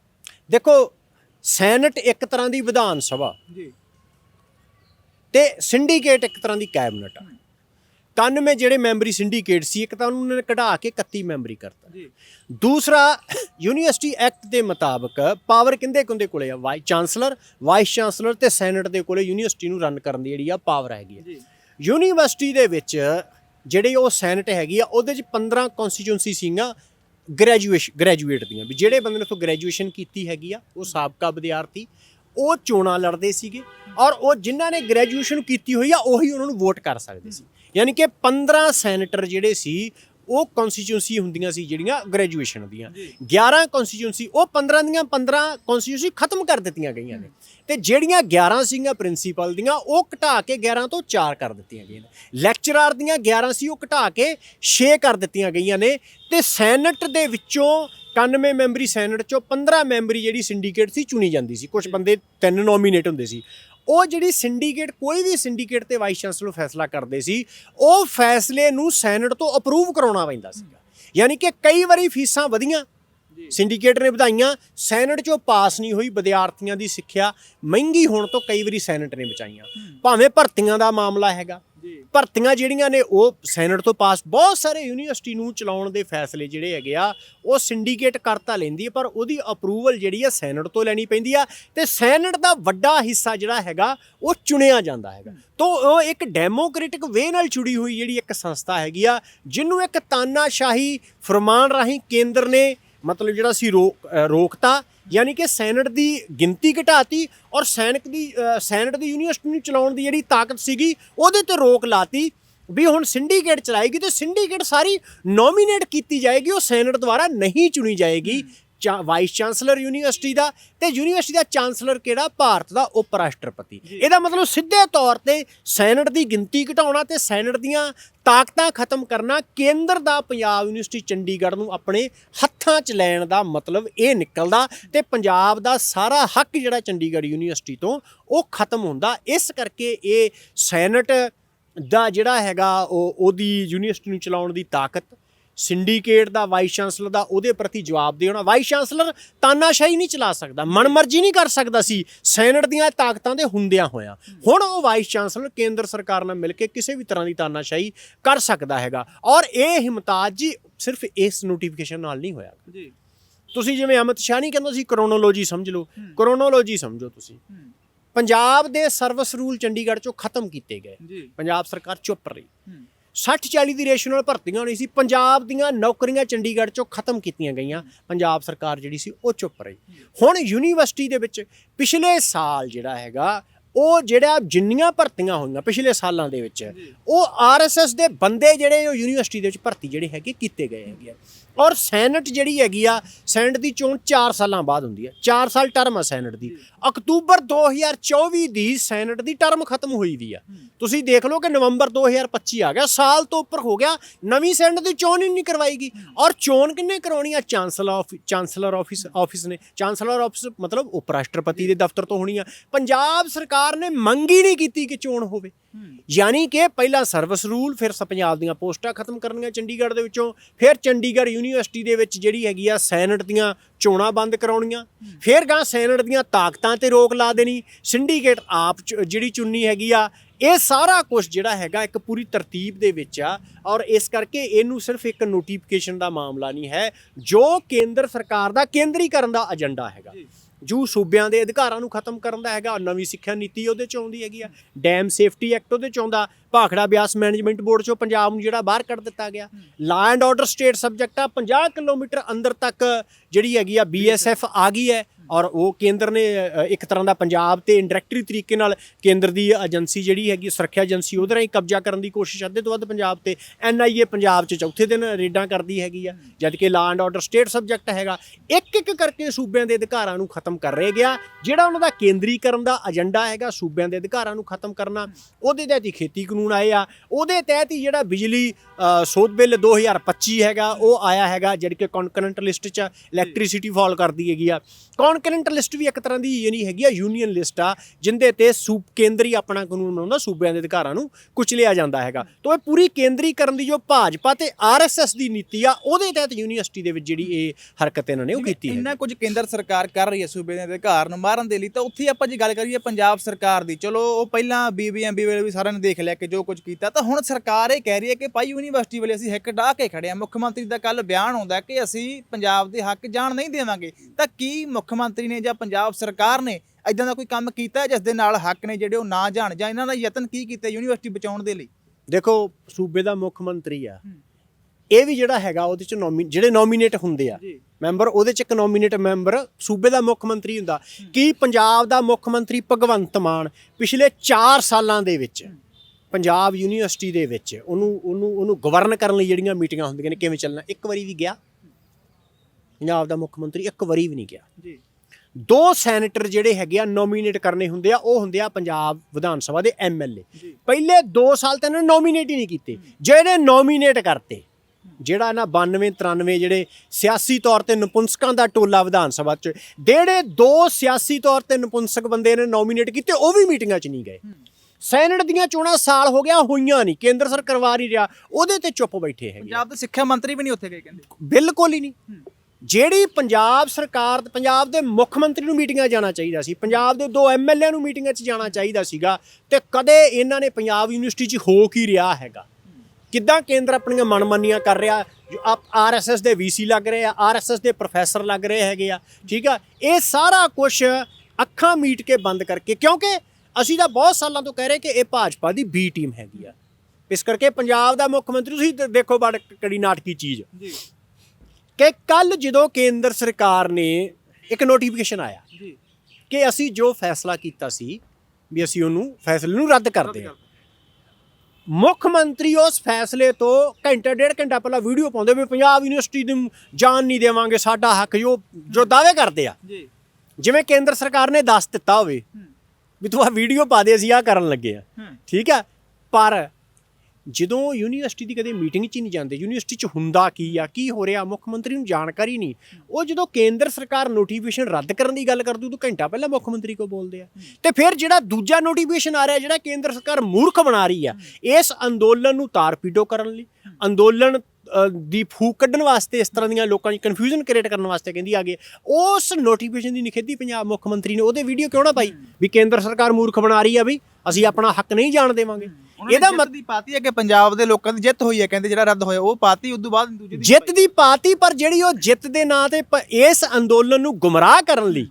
ਦੇਖੋ ਸੈਨੇਟ ਇੱਕ ਤਰ੍ਹਾਂ ਦੀ ਵਿਧਾਨ ਸਭਾ ਜੀ। ਤੇ ਸਿੰਡੀਕੇਟ ਇੱਕ ਤਰ੍ਹਾਂ ਦੀ ਕੈਬਨਿਟ ਆ। 91 ਜਿਹੜੇ ਮੈਂਬਰੀ ਸਿੰਡੀਕੇਟ ਸੀ ਇੱਕ ਤਾਂ ਉਹਨਾਂ ਨੇ ਕਢਾ ਕੇ 31 ਮੈਂਬਰੀ ਕਰਤਾ। ਜੀ। ਦੂਸਰਾ ਯੂਨੀਵਰਸਿਟੀ ਐਕਟ ਦੇ ਮੁਤਾਬਕ ਪਾਵਰ ਕਿੰਦੇ ਕੁੰਦੇ ਕੋਲੇ ਆ? ਵਾਈਸ ਚਾਂਸਲਰ ਵਾਈਸ ਚਾਂਸਲਰ ਤੇ ਸੈਨੇਟ ਦੇ ਕੋਲੇ ਯੂਨੀਵਰਸਿਟੀ ਨੂੰ ਰਨ ਕਰਨ ਦੀ ਜਿਹੜੀ ਆ ਪਾਵਰ ਹੈਗੀ ਆ। ਜੀ। ਯੂਨੀਵਰਸਿਟੀ ਦੇ ਵਿੱਚ ਜਿਹੜੇ ਉਹ ਸੈਨੇਟ ਹੈਗੀ ਆ, ਉਹਦੇ ਚ 15 ਕਨਸਟੀਚੁਐਂਸੀ ਸੀਗੀਆਂ ਗ੍ਰੈਜੂਏਸ਼ਨ ਗ੍ਰੈਜੂਏਟ ਦੀਆਂ। ਵੀ ਜਿਹੜੇ ਬੰਦੇ ਨੇ ਤੋਂ ਗ੍ਰੈਜੂਏਸ਼ਨ ਕੀਤੀ ਹੈਗੀ ਆ, ਉਹ ਸਾਬਕਾ ਵਿਦਿਆਰਥੀ, ਉਹ ਚੋਣਾਂ ਲੜਦੇ ਸੀਗੇ ਔਰ ਉਹ ਜਿਨ੍ਹਾਂ ਨੇ ਗ੍ਰੈਜੂਏਸ਼ਨ ਕੀਤੀ ਹੋਈ ਆ, ਉਹੀ ਉਹਨਾਂ ਨੂੰ ਵੋਟ ਕਰ ਸਕਦੇ ਸੀ। ਯਾਨੀ ਕਿ 15 ਸੈਨੇਟਰ ਜਿਹੜੇ ਸੀ ਉਹ ਕਨਸਟੀਚੁਐਂਸੀ ਹੁੰਦੀਆਂ ਸੀ ਜਿਹੜੀਆਂ ਗ੍ਰੈਜੂਏਸ਼ਨ ਦੀਆਂ। 11 ਕਨਸਟੀਚੁਐਂਸੀ ਉਹ 15 ਦੀਆਂ 15 ਕਨਸਟੀਚੁਐਂਸੀ ਖਤਮ ਕਰ ਦਿੱਤੀਆਂ ਗਈਆਂ ਨੇ। ਤੇ ਜਿਹੜੀਆਂ 11 ਸੀਗੀਆਂ ਪ੍ਰਿੰਸੀਪਲ ਦੀਆਂ ਉਹ ਘਟਾ ਕੇ 11 ਤੋਂ 4 ਕਰ ਦਿੱਤੀਆਂ ਗਈਆਂ ਨੇ। ਲੈਕਚਰਰ ਦੀਆਂ 11 ਸੀ ਉਹ ਘਟਾ ਕੇ 6 ਕਰ ਦਿੱਤੀਆਂ ਗਈਆਂ ਨੇ। ਤੇ ਸੈਨੇਟ ਦੇ ਵਿੱਚੋਂ 91 ਮੈਂਬਰੀ ਸੈਨੇਟ ਚੋਂ 15 ਮੈਂਬਰੀ ਜਿਹੜੀ ਸਿੰਡੀਕੇਟ ਸੀ ਚੁਣੀ ਜਾਂਦੀ ਸੀ। ਕੁਝ ਬੰਦੇ ਤਿੰਨ ਨੋਮੀਨੇਟ ਹੁੰਦੇ ਸੀ। ਉਹ ਜਿਹੜੀ ਸਿੰਡੀਕੇਟ ਕੋਈ ਵੀ ਸਿੰਡੀਕੇਟ ਤੇ ਵਾਈਸ ਚਾਂਸਲਰ ਫੈਸਲਾ ਕਰਦੇ ਸੀ ਉਹ ਫੈਸਲੇ ਨੂੰ ਸੈਨੇਟ ਤੋਂ ਅਪਰੂਵ ਕਰਾਉਣਾ ਪੈਂਦਾ ਸੀਗਾ। ਯਾਨੀ ਕਿ ਕਈ ਵਾਰੀ ਫੀਸਾਂ ਵਧੀਆਂ ਸਿੰਡੀਕੇਟ ਨੇ ਵਧਾਈਆਂ ਸੈਨੇਟ ਚੋਂ ਪਾਸ ਨਹੀਂ ਹੋਈ ਵਿਦਿਆਰਥੀਆਂ ਦੀ ਸਿੱਖਿਆ ਮਹਿੰਗੀ ਹੋਣ ਤੋਂ ਕਈ ਵਾਰੀ ਸੈਨੇਟ ਨੇ ਬਚਾਈਆਂ। ਭਾਵੇਂ ਭਰਤੀਆਂ ਦਾ ਮਾਮਲਾ ਹੈਗਾ ਭਰਤੀਆਂ ਜਿਹੜੀਆਂ ਨੇ, ਉਹ ਸੈਨੇਟ ਤੋਂ ਪਾਸ ਬਹੁਤ ਸਾਰੇ ਯੂਨੀਵਰਸਿਟੀ ਨੂੰ ਚਲਾਉਣ ਦੇ ਫੈਸਲੇ ਜਿਹੜੇ ਹੈਗੇ ਆ, ਉਹ ਸਿੰਡੀਕੇਟ ਕਰਤਾ ਲੈਂਦੀ ਹੈ ਪਰ ਉਹਦੀ ਅਪਰੂਵਲ ਜਿਹੜੀ ਆ ਸੈਨੇਟ ਤੋਂ ਲੈਣੀ ਪੈਂਦੀ ਆ ਤੇ ਸੈਨੇਟ ਦਾ ਵੱਡਾ ਹਿੱਸਾ ਜਿਹੜਾ ਹੈਗਾ, ਉਹ ਚੁਣਿਆ ਜਾਂਦਾ ਹੈਗਾ। ਤੋਂ ਉਹ ਇੱਕ ਡੈਮੋਕ੍ਰੈਟਿਕ ਵੇ ਨਾਲ ਜੁੜੀ ਹੋਈ ਜਿਹੜੀ ਇੱਕ ਸੰਸਥਾ ਹੈਗੀ ਆ, ਜਿਹਨੂੰ ਇੱਕ ਤਾਨਾਸ਼ਾਹੀ ਫਰਮਾਨ ਰਾਹੀਂ ਕੇਂਦਰ ਨੇ ਮਤਲਬ ਜਿਹੜਾ ਸੀ ਰੋਕ ਰੋਕਤਾ ਯਾਨੀ ਕਿ ਸੈਨੇਟ ਦੀ ਗਿਣਤੀ ਘਟਾਤੀ ਔਰ ਸੈਨਿਕ ਦੀ ਸੈਨੇਟ ਦੀ ਯੂਨੀਵਰਸਿਟੀ ਨੂੰ ਚਲਾਉਣ ਦੀ ਜਿਹੜੀ ਤਾਕਤ ਸੀਗੀ, ਉਹਦੇ ਤੇ ਰੋਕ ਲਾਤੀ ਵੀ ਹੁਣ ਸਿੰਡੀਕੇਟ ਚਲਾਏਗੀ ਤੇ ਸਿੰਡੀਕੇਟ ਸਾਰੀ ਨੋਮੀਨੇਟ ਕੀਤੀ ਜਾਏਗੀ, ਉਹ ਸੈਨੇਟ ਦੁਆਰਾ ਨਹੀਂ ਚੁਣੀ ਜਾਏਗੀ। ਵਾਈਸ ਚਾਂਸਲਰ ਯੂਨੀਵਰਸਿਟੀ ਦਾ ਤੇ ਯੂਨੀਵਰਸਿਟੀ ਦਾ ਚਾਂਸਲਰ ਕਿਹੜਾ? ਭਾਰਤ ਦਾ ਉਪ ਰਾਸ਼ਟਰਪਤੀ ਇਹਦਾ ਮਤਲਬ ਸਿੱਧੇ ਤੌਰ ਤੇ ਸੈਨੇਟ ਦੀ ਗਿਣਤੀ ਘਟਾਉਣਾ ਤੇ ਸੈਨੇਟ ਦੀਆਂ ਤਾਕਤਾਂ ਖਤਮ ਕਰਨਾ ਕੇਂਦਰ ਦਾ ਪੰਜਾਬ ਯੂਨੀਵਰਸਿਟੀ ਚੰਡੀਗੜ੍ਹ ਨੂੰ ਆਪਣੇ ਹੱਥਾਂ 'ਚ ਲੈਣ ਦਾ ਮਤਲਬ ਇਹ ਨਿਕਲਦਾ ਤੇ ਪੰਜਾਬ ਦਾ ਸਾਰਾ ਹੱਕ ਜਿਹੜਾ ਚੰਡੀਗੜ੍ਹ ਯੂਨੀਵਰਸਿਟੀ ਤੋਂ ਉਹ ਖਤਮ ਹੁੰਦਾ। ਇਸ ਕਰਕੇ ਇਹ ਸੈਨੇਟ ਦਾ ਜਿਹੜਾ ਹੈਗਾ ਉਹ ਉਹਦੀ ਯੂਨੀਵਰਸਿਟੀ ਨੂੰ ਚਲਾਉਣ ਦੀ ਤਾਕਤ ਸਿੰਡੀਕੇਟ ਦਾ ਵਾਈਸ ਚਾਂਸਲਰ ਦਾ ਉਹਦੇ ਪ੍ਰਤੀ ਜਵਾਬ ਦੇਣਾ। ਵਾਈਸ ਚਾਂਸਲਰ ਤਾਨਾਸ਼ਾਹੀ ਨਹੀਂ ਚਲਾ ਸਕਦਾ ਮਨਮਰਜ਼ੀ ਨਹੀਂ ਕਰ ਸਕਦਾ ਸੀ। ਸੈਨੇਟ ਦੀਆਂ ਤਾਕਤਾਂ ਦੇ ਹੁੰਦਿਆਂ ਹੋਇਆਂ। ਹੁਣ ਉਹ ਵਾਈਸ ਚਾਂਸਲਰ ਕੇਂਦਰ ਸਰਕਾਰ ਨਾਲ ਮਿਲ ਕੇ ਕਿਸੇ ਵੀ ਤਰ੍ਹਾਂ ਦੀ ਤਾਨਾਸ਼ਾਹੀ ਕਰ ਸਕਦਾ ਹੈਗਾ। ਔਰ ਇਹ ਹਿਮਤਾਜ ਜੀ ਸਿਰਫ ਇਸ ਨੋਟੀਫਿਕੇਸ਼ਨ ਨਾਲ ਨਹੀਂ ਹੋਇਆ। ਜੀ। ਤੁਸੀਂ ਜਿਵੇਂ ਅਮਿਤ ਸ਼ਾਹ ਨਹੀਂ ਕਹਿੰਦਾ ਸੀ ਕਰੋਨੋਲੋਜੀ ਸਮਝ ਲਓ। ਕਰੋਨੋਲੋਜੀ ਸਮਝੋ ਤੁਸੀਂ। ਪੰਜਾਬ ਦੇ ਸਰਵਿਸ ਰੂਲ ਚੰਡੀਗੜ੍ਹ ਚੋਂ ਖਤਮ ਕੀਤੇ ਗਏ। ਪੰਜਾਬ ਸਰਕਾਰ ਚੁੱਪ ਰਹੀ। 60 40 ਦੀ ਰੇਸ਼ੋ ਨਾਲ ਭਰਤੀਆਂ ਹੋਣੀ ਸੀ। ਪੰਜਾਬ ਦੀਆਂ ਨੌਕਰੀਆਂ ਚੰਡੀਗੜ੍ਹ ਚੋਂ ਖਤਮ ਕੀਤੀਆਂ ਗਈਆਂ। ਪੰਜਾਬ ਸਰਕਾਰ ਜਿਹੜੀ ਸੀ ਉਹ ਚੁੱਪ ਰਹੀ। ਹੁਣ ਯੂਨੀਵਰਸਿਟੀ ਦੇ ਵਿੱਚ ਪਿਛਲੇ ਸਾਲ ਜਿਹੜਾ ਹੈਗਾ, ਉਹ ਜਿਹੜਾ ਜਿੰਨੀਆਂ ਭਰਤੀਆਂ ਹੋਈਆਂ ਪਿਛਲੇ ਸਾਲਾਂ ਦੇ ਵਿੱਚ, ਉਹ ਆਰਐਸਐਸ ਦੇ ਬੰਦੇ ਜਿਹੜੇ ਉਹ ਯੂਨੀਵਰਸਿਟੀ ਦੇ ਵਿੱਚ ਭਰਤੀ ਜਿਹੜੇ ਹੈਗੇ ਕੀਤੇ ਗਏ ਹੈਗੇ ਆ। ਔਰ ਸੈਨੇਟ ਜਿਹੜੀ ਹੈਗੀ ਆ, ਸੈਨੇਟ ਦੀ ਚੋਣ 4 ਸਾਲਾਂ ਬਾਅਦ ਹੁੰਦੀ ਹੈ। 4 ਸਾਲ ਟਰਮ ਆ ਸੈਨੇਟ ਦੀ। ਅਕਤੂਬਰ 2024 ਦੀ ਸੈਨੇਟ ਦੀ ਟਰਮ ਖਤਮ ਹੋਈ ਦੀ ਆ। ਤੁਸੀਂ ਦੇਖ ਲਓ ਕਿ ਨਵੰਬਰ 2025 ਆ ਗਿਆ। ਸਾਲ ਤੋਂ ਉੱਪਰ ਹੋ ਗਿਆ। ਨਵੀਂ ਸੈਨੇਟ ਦੀ ਚੋਣ ਹੀ ਨਹੀਂ ਕਰਵਾਈਗੀ ਔਰ ਚੋਣ ਕਿੰਨੇ ਕਰਾਉਣੀ ਆ? Chancellor of, chancellor office office ਨੇ। ਚਾਂਸਲਰ ਆਫਿਸ ਮਤਲਬ ਉਪ ਰਾਸ਼ਟਰਪਤੀ ਦੇ ਦਫ਼ਤਰ ਤੋਂ ਹੋਣੀ ਆ। ਪੰਜਾਬ ਸਰਕਾਰ ਨੇ ਮੰਗੀ ਨਹੀਂ ਕੀਤੀ ਕਿ ਚੋਣ ਹੋਵੇ। ਯਾਨੀ ਕਿ ਪਹਿਲਾਂ ਸਰਵਿਸ ਰੂਲ, ਫਿਰ ਪੰਜਾਬ ਦੀਆਂ ਪੋਸਟਾਂ ਖਤਮ ਕਰਨੀਆਂ ਚੰਡੀਗੜ੍ਹ ਦੇ ਵਿੱਚੋਂ, ਫਿਰ ਚੰਡੀਗੜ੍ਹ ਯੂਨੀਵਰਸਿਟੀ ਦੇ ਵਿੱਚ ਜਿਹੜੀ ਹੈਗੀ ਆ ਸੈਨੇਟ ਦੀਆਂ ਚੋਣਾਂ ਬੰਦ ਕਰਾਉਣੀਆਂ, ਫਿਰ ਗਾਂ ਸੈਨੇਟ ਦੀਆਂ ਤਾਕਤਾਂ ਤੇ ਰੋਕ ਲਾ ਦੇਣੀ ਸਿੰਡੀਕੇਟ ਆਪ ਚ- ਜਿਹੜੀ ਚੁਣਨੀ ਹੈਗੀ ਆ, ਇਹ ਸਾਰਾ ਕੁਝ ਜਿਹੜਾ ਹੈਗਾ ਇੱਕ ਪੂਰੀ ਤਰਤੀਬ ਦੇ ਵਿੱਚ ਆ, ਔਰ ਇਸ ਕਰਕੇ ਇਹਨੂੰ ਸਿਰਫ ਇੱਕ ਨੋਟੀਫਿਕੇਸ਼ਨ ਦਾ ਮਾਮਲਾ ਨਹੀਂ ਹੈ, ਜੋ ਕੇਂਦਰ ਸਰਕਾਰ ਦਾ ਕੇਂਦਰੀਕਰਨ ਦਾ ਏਜੰਡਾ ਹੈਗਾ। ਜੋ ਸੂਬਿਆਂ ਦੇ ਅਧਿਕਾਰਾਂ ਨੂੰ ਖਤਮ ਕਰਨ ਦਾ ਹੈਗਾ ਨਵੀਂ ਸਿੱਖਿਆ ਨੀਤੀ ਉਹਦੇ ਚ ਆਉਂਦੀ ਹੈਗੀ ਆ ਡੈਮ ਸੇਫਟੀ ਐਕਟ ਉਹਦੇ ਚ ਆਉਂਦਾ ਭਾਖੜਾ ਬਿਆਸ ਮੈਨੇਜਮੈਂਟ ਬੋਰਡ ਚੋਂ ਪੰਜਾਬ ਨੂੰ ਜਿਹੜਾ ਬਾਹਰ ਕੱਢ ਦਿੱਤਾ ਗਿਆ ਲਾ ਐਂਡ ਆਰਡਰ ਸਟੇਟ ਸਬਜੈਕਟ ਆ 50 ਕਿਲੋਮੀਟਰ ਅੰਦਰ ਤੱਕ ਜਿਹੜੀ ਹੈਗੀ ਆ ਬੀਐਸਐਫ ਆ ਗਈ ਹੈ ਔਰ ਉਹ ਕੇਂਦਰ ਨੇ ਇੱਕ ਤਰ੍ਹਾਂ ਦਾ ਪੰਜਾਬ ਤੇ ਇੰਡਾਇਰੈਕਟਲੀ ਤਰੀਕੇ ਨਾਲ ਕੇਂਦਰ ਦੀ ਏਜੰਸੀ ਜਿਹੜੀ ਹੈਗੀ, ਸੁਰੱਖਿਆ ਏਜੰਸੀ ਉਹਦੇ ਰਾਹੀਂ ਕਬਜ਼ਾ ਕਰਨ ਦੀ ਕੋਸ਼ਿਸ਼ ਅੱਧੇ ਤੋਂ ਵੱਧ ਪੰਜਾਬ ਤੇ ਐਨਆਈਏ ਪੰਜਾਬ 'ਚ ਚੌਥੇ ਦਿਨ ਰੇਡਾਂ ਕਰਦੀ ਹੈਗੀ ਆ। ਜਦ ਕਿ ਲਾ ਐਂਡ ਆਰਡਰ ਸਟੇਟ ਸਬਜੈਕਟ ਹੈਗਾ। ਇੱਕ ਇੱਕ ਕਰਕੇ ਸੂਬਿਆਂ ਦੇ ਅਧਿਕਾਰਾਂ ਨੂੰ ਖਤਮ ਕਰ ਰਿਹਾ ਗਿਆ, ਜਿਹੜਾ ਉਹਨਾਂ ਦਾ ਕੇਂਦਰੀਕਰਨ ਦਾ ਏਜੰਡਾ ਹੈਗਾ, ਸੂਬਿਆਂ ਦੇ ਅਧਿਕਾਰਾਂ ਨੂੰ ਖਤਮ ਕਰਨਾ। ਉਹਦੇ ਤਹਿਤ ਹੀ ਖੇਤੀ ਕਾਨੂੰਨ ਆਏ ਆ। ਉਹਦੇ ਤਹਿਤ ਹੀ ਜਿਹੜਾ ਬਿਜਲੀ ਸੋਧ ਬਿੱਲ 2025 ਹੈਗਾ, ਉਹ ਆਇਆ ਹੈਗਾ, ਜਿਹੜੀ ਕਿ ਕੌਨਕਰੈਂਟ ਲਿਸਟ 'ਚ ਇਲੈਕਟ੍ਰਿਸਿਟੀ ਫਾਲ ਕਰਦੀ ਹੈਗੀ ਆ। ਕੌਣ ਕੌਨਕਰੈਂਟ ਲਿਸਟ ਵੀ ਇੱਕ ਤਰ੍ਹਾਂ ਦੀ ਯਾਨੀ ਹੈਗੀ ਆ ਯੂਨੀਅਨ ਲਿਸਟ ਆ ਜਿੰਦੇ ਤੇ ਸੂਬ ਕੇਂਦਰੀ ਆਪਣਾ ਕਾਨੂੰਨ ਬਣਾਉਂਦਾ ਸੂਬਿਆਂ ਦੇ ਅਧਿਕਾਰਾਂ ਨੂੰ ਕੁਚਲਿਆ ਜਾਂਦਾ ਹੈਗਾ। ਤਾਂ ਇਹ ਪੂਰੀ ਕੇਂਦਰੀਕਰਨ ਦੀ ਜੋ ਭਾਜਪਾ ਤੇ ਆਰਐਸਐਸ ਦੀ ਨੀਤੀ ਆ ਉਹਦੇ ਤਹਿਤ ਯੂਨੀਵਰਸਿਟੀ ਦੇ ਵਿੱਚ ਜਿਹੜੀ ਇਹ ਹਰਕਤ ਇਹਨਾਂ ਨੇ ਉਹ ਕੀਤੀ ਹੈ। ਇੰਨਾ ਕੁਝ ਕੇਂਦਰ ਸਰਕਾਰ ਕਰ ਰਹੀ ਹੈ ਸੂਬੇ ਦੇ ਅਧਿਕਾਰ ਨੂੰ ਮਾਰਨ ਦੇ ਲਈ ਤਾਂ ਉੱਥੇ ਆਪਾਂ ਜੇ ਗੱਲ ਕਰੀਏ ਪੰਜਾਬ ਸਰਕਾਰ ਦੀ ਚਲੋ ਉਹ ਪਹਿਲਾਂ ਬੀਬੀਐਮਬੀ ਵੇਲੇ ਵੀ ਸਾਰਿਆਂ ਨੇ ਦੇਖ ਲਿਆ ਕਿ ਜੋ ਕੁਝ ਕੀਤਾ ਤਾਂ ਹੁਣ ਸਰਕਾਰ ਇਹ ਕਹਿ ਰਹੀ ਹੈ ਕਿ ਭਾਈ ਯੂਨੀਵਰਸਿਟੀ ਵੇਲੇ ਅਸੀਂ ਹਿੱਕ ਡਾਹ ਕੇ ਖੜੇ ਆ ਮੁੱਖ ਮੰਤਰੀ ਦਾ ਕੱਲ ਬਿਆਨ ਆਉਂਦਾ ਕਿ ਅਸੀਂ ਪੰਜਾਬ ਦੇ ਹੱਕ ਜਾਣ ਨਹੀਂ ਦੇਵਾਂਗੇ। ਤਾਂ ਕੀ ਮੁੱਖ ਮੰਤਰੀ ਨੇ ਜਾਂ ਪੰਜਾਬ ਸਰਕਾਰ ਨੇ ਇਦਾਂ ਦਾ ਕੋਈ ਕੰਮ ਕੀਤਾ ਜਿਸ ਦੇ ਨਾਲ ਹੱਕ ਨੇ ਜਿਹੜੇ ਉਹ ਨਾ ਜਾਣ ਜਾਂ ਇਹਨਾਂ ਦਾ ਯਤਨ ਕੀ ਕੀਤਾ ਯੂਨੀਵਰਸਿਟੀ ਬਚਾਉਣ ਦੇ ਲਈ? ਦੇਖੋ ਸੂਬੇ ਦਾ ਮੁੱਖ ਮੰਤਰੀ ਆ। ਇਹ ਵੀ ਜਿਹੜਾ ਹੈਗਾ ਉਹਦੇ ਚ ਨੋਮੀ ਜਿਹੜੇ ਨੋਮੀਨੇਟ ਹੁੰਦੇ ਆ ਮੈਂਬਰ ਉਹਦੇ ਚ ਇੱਕ ਨੋਮੀਨੇਟ ਮੈਂਬਰ ਸੂਬੇ ਦਾ ਮੁੱਖ ਮੰਤਰੀ ਹੁੰਦਾ। ਕੀ ਪੰਜਾਬ ਦਾ ਮੁੱਖ ਮੰਤਰੀ ਭਗਵੰਤ ਮਾਨ ਪਿਛਲੇ 4 ਸਾਲਾਂ ਦੇ ਵਿੱਚ ਪੰਜਾਬ ਯੂਨੀਵਰਸਿਟੀ ਦੇ ਵਿੱਚ ਉਹਨੂੰ ਉਹਨੂੰ ਉਹਨੂੰ ਗਵਰਨ ਕਰਨ ਲਈ ਜਿਹੜੀਆਂ ਮੀਟਿੰਗਾਂ ਹੁੰਦੀਆਂ ਨੇ ਕਿਵੇਂ ਚੱਲਣਾ? ਇੱਕ ਵਾਰੀ ਵੀ ਗਿਆ? ਪੰਜਾਬ ਦਾ ਮੁੱਖ ਮੰਤਰੀ ਇੱਕ ਵਾਰੀ ਵੀ ਨਹੀਂ ਗਿਆ। ਜੀ। ਦੋ ਸੈਨੇਟਰ ਜਿਹੜੇ ਹੈਗੇ ਆ ਨੋਮੀਨੇਟ ਕਰਨੇ ਹੁੰਦੇ ਆ ਉਹ ਹੁੰਦੇ ਆ ਪੰਜਾਬ ਵਿਧਾਨ ਸਭਾ ਦੇ ਐਮਐਲਏ ਪਹਿਲੇ 2 ਸਾਲ ਤਾਂ ਇਹਨੇ ਨੋਮੀਨੇਟ ਹੀ ਨਹੀਂ ਕੀਤੇ। ਜਿਹੜੇ ਨੋਮੀਨੇਟ ਕਰਤੇ ਜਿਹੜਾ ਨਾ 92 93 ਜਿਹੜੇ ਸਿਆਸੀ ਤੌਰ ਤੇ ਨਪੁੰਸਕਾਂ ਦਾ ਟੋਲਾ ਵਿਧਾਨ ਸਭਾ ਚ ਜਿਹੜੇ ਦੋ ਸਿਆਸੀ ਤੌਰ ਤੇ ਨਪੁੰਸਕ ਬੰਦੇ ਨੇ ਨੋਮੀਨੇਟ ਕੀਤੇ ਉਹ ਵੀ ਮੀਟਿੰਗਾਂ 'ਚ ਨਹੀਂ ਗਏ। ਸੈਨੇਟ ਦੀਆਂ ਚੋਣਾਂ ਸਾਲ ਹੋ ਗਿਆ ਹੋਈਆਂ ਨਹੀਂ। ਕੇਂਦਰ ਸਰਕਾਰ ਕਰਵਾ ਨਹੀਂ ਰਿਹਾ ਉਹਦੇ ਤੇ ਚੁੱਪ ਬੈਠੇ ਹੈਗੇ ਪੰਜਾਬ ਦੇ ਸਿੱਖਿਆ ਮੰਤਰੀ ਵੀ ਨਹੀਂ ਉੱਥੇ ਗਏ ਕਹਿੰਦੇ। ਬਿਲਕੁਲ ਹੀ ਨਹੀਂ। ਜਿਹੜੀ ਪੰਜਾਬ ਸਰਕਾਰ ਪੰਜਾਬ ਦੇ ਮੁੱਖ ਮੰਤਰੀ ਨੂੰ ਮੀਟਿੰਗਾਂ ਜਾਣਾ ਚਾਹੀਦਾ ਸੀ, ਪੰਜਾਬ ਦੇ ਦੋ ਐਮਐਲਏ ਨੂੰ ਮੀਟਿੰਗਾਂ 'ਚ ਜਾਣਾ ਚਾਹੀਦਾ ਸੀਗਾ ਤੇ ਕਦੇ ਇਹਨਾਂ ਨੇ ਪੰਜਾਬ ਯੂਨੀਵਰਸਿਟੀ 'ਚ ਹੋ ਕੀ ਰਿਹਾ ਹੈਗਾ? ਕਿੱਦਾਂ ਕੇਂਦਰ ਆਪਣੀਆਂ ਮਨਮਾਨੀਆਂ ਕਰ ਰਿਹਾ? ਆਰਐਸਐਸ ਦੇ ਵੀਸੀ ਲੱਗ ਰਹੇ ਆ ਆਰਐਸਐਸ ਦੇ ਪ੍ਰੋਫੈਸਰ ਲੱਗ ਰਹੇ ਹੈਗੇ ਆ, ਠੀਕ ਆ? ਇਹ ਸਾਰਾ ਕੁਝ ਅੱਖਾਂ ਮੀਟ ਕੇ ਬੰਦ ਕਰਕੇ, ਕਿਉਂਕਿ ਅਸੀਂ ਤਾਂ ਬਹੁਤ ਸਾਲਾਂ ਤੋਂ ਕਹਿ ਰਹੇ ਕਿ ਇਹ ਭਾਜਪਾ ਦੀ ਬੀ ਟੀਮ ਹੈਗੀ ਆ। ਇਸ ਕਰਕੇ ਪੰਜਾਬ ਦਾ ਮੁੱਖ ਮੰਤਰੀ, ਤੁਸੀਂ ਦ- ਦੇਖੋ ਬੜ ਕੜੀ ਨਾਟਕੀ ਚੀਜ਼। ਜੀ। ਕਿ ਕੱਲ ਜਦੋਂ ਕੇਂਦਰ ਸਰਕਾਰ ਨੇ ਇੱਕ ਨੋਟੀਫਿਕੇਸ਼ਨ ਆਇਆ ਜੀ। ਕਿ ਅਸੀਂ ਜੋ ਫੈਸਲਾ ਕੀਤਾ ਸੀ ਵੀ ਅਸੀਂ ਉਹਨੂੰ ਫੈਸਲੇ ਨੂੰ ਰੱਦ ਕਰਦੇ ਹਾਂ ਮੁੱਖ ਮੰਤਰੀ ਉਸ ਫੈਸਲੇ ਤੋਂ ਘੰਟਾ ਡੇਢ ਘੰਟਾ ਪਹਿਲਾਂ ਵੀਡੀਓ ਪਾਉਂਦੇ ਵੀ ਪੰਜਾਬ ਯੂਨੀਵਰਸਿਟੀ ਨੂੰ ਜਾਣ ਨਹੀਂ ਦੇਵਾਂਗੇ ਸਾਡਾ ਹੱਕ ਜੋ ਜੋ ਦਾਅਵੇ ਕਰਦੇ ਆ। ਜੀ। ਜਿਵੇਂ ਕੇਂਦਰ ਸਰਕਾਰ ਨੇ ਦੱਸ ਦਿੱਤਾ ਹੋਵੇ ਵੀ ਤੂੰ ਆ ਵੀਡੀਓ ਪਾ ਦੇ ਅਸੀਂ ਆ ਕਰਨ ਲੱਗੇ ਆ। ਠੀਕ ਆ? ਪਰ ਜਦੋਂ ਯੂਨੀਵਰਸਿਟੀ ਦੀ ਕਦੇ ਮੀਟਿੰਗ 'ਚ ਹੀ ਨਹੀਂ ਜਾਂਦੇ ਯੂਨੀਵਰਸਿਟੀ 'ਚ ਹੁੰਦਾ ਕੀ ਆ ਕੀ ਹੋ ਰਿਹਾ ਮੁੱਖ ਮੰਤਰੀ ਨੂੰ ਜਾਣਕਾਰੀ ਨਹੀਂ ਉਹ ਜਦੋਂ ਕੇਂਦਰ ਸਰਕਾਰ ਨੋਟੀਫਿਕੇਸ਼ਨ ਰੱਦ ਕਰਨ ਦੀ ਗੱਲ ਕਰਦੀ ਉਦੋਂ ਘੰਟਾ ਪਹਿਲਾਂ ਮੁੱਖ ਮੰਤਰੀ ਕੋ ਬੋਲਦੇ ਆ। ਤੇ ਫਿਰ ਜਿਹੜਾ ਦੂਜਾ ਨੋਟੀਫਿਕੇਸ਼ਨ ਆ ਰਿਹਾ ਜਿਹੜਾ ਕੇਂਦਰ ਸਰਕਾਰ ਮੂਰਖ ਬਣਾ ਰਹੀ ਆ ਇਸ ਅੰਦੋਲਨ ਨੂੰ ਤਾਰਪੀਡੋ ਕਰਨ ਲਈ ਅੰਦੋਲਨ ਦੀ ਫੂਕ ਕੱਢਣ ਵਾਸਤੇ ਇਸ ਤਰ੍ਹਾਂ ਦੀਆਂ ਲੋਕਾਂ 'ਚ ਕਨਫਿਊਜ਼ਨ ਕ੍ਰੀਏਟ ਕਰਨ ਵਾਸਤੇ ਕਹਿੰਦੀ ਆ ਗਏ। ਉਸ ਨੋਟੀਫਿਕੇਸ਼ਨ ਦੀ ਨਿਖੇਧੀ ਪੰਜਾਬ ਮੁੱਖ ਮੰਤਰੀ ਨੇ ਉਹਦੇ ਵੀਡੀਓ ਕਿਉਂ ਨਾ ਪਾਈ ਵੀ ਕੇਂਦਰ ਸਰਕਾਰ ਮੂਰਖ ਬਣਾ ਰਹੀ ਆ ਵੀ ਅਸੀਂ ਆਪਣਾ ਹੱਕ ਨਹੀਂ ਜਾਣ ਦੇਵਾਂਗੇ। ਇਹਦਾ ਇਹਦਾ ਮਤ ਦੀ ਪਾਤੀ ਹੈ ਕਿ ਪੰਜਾਬ ਦੇ ਲੋਕਾਂ ਦੀ ਜਿੱਤ ਹੋਈ ਹੈ ਕਹਿੰਦੇ ਜਿਹੜਾ ਰੱਦ ਹੋਇਆ ਉਹ ਪਾਤੀ ਉਦੋਂ ਬਾਅਦ ਦੂਜੇ ਦੀ ਜਿੱਤ ਦੀ ਪਾਤੀ ਪਰ ਜਿਹੜੀ ਉਹ ਜਿੱਤ ਦੇ ਨਾਂ ਤੇ ਪ- ਇਸ ਅੰਦੋਲਨ ਨੂੰ ਗੁੰਮਰਾਹ ਕਰਨ ਲਈ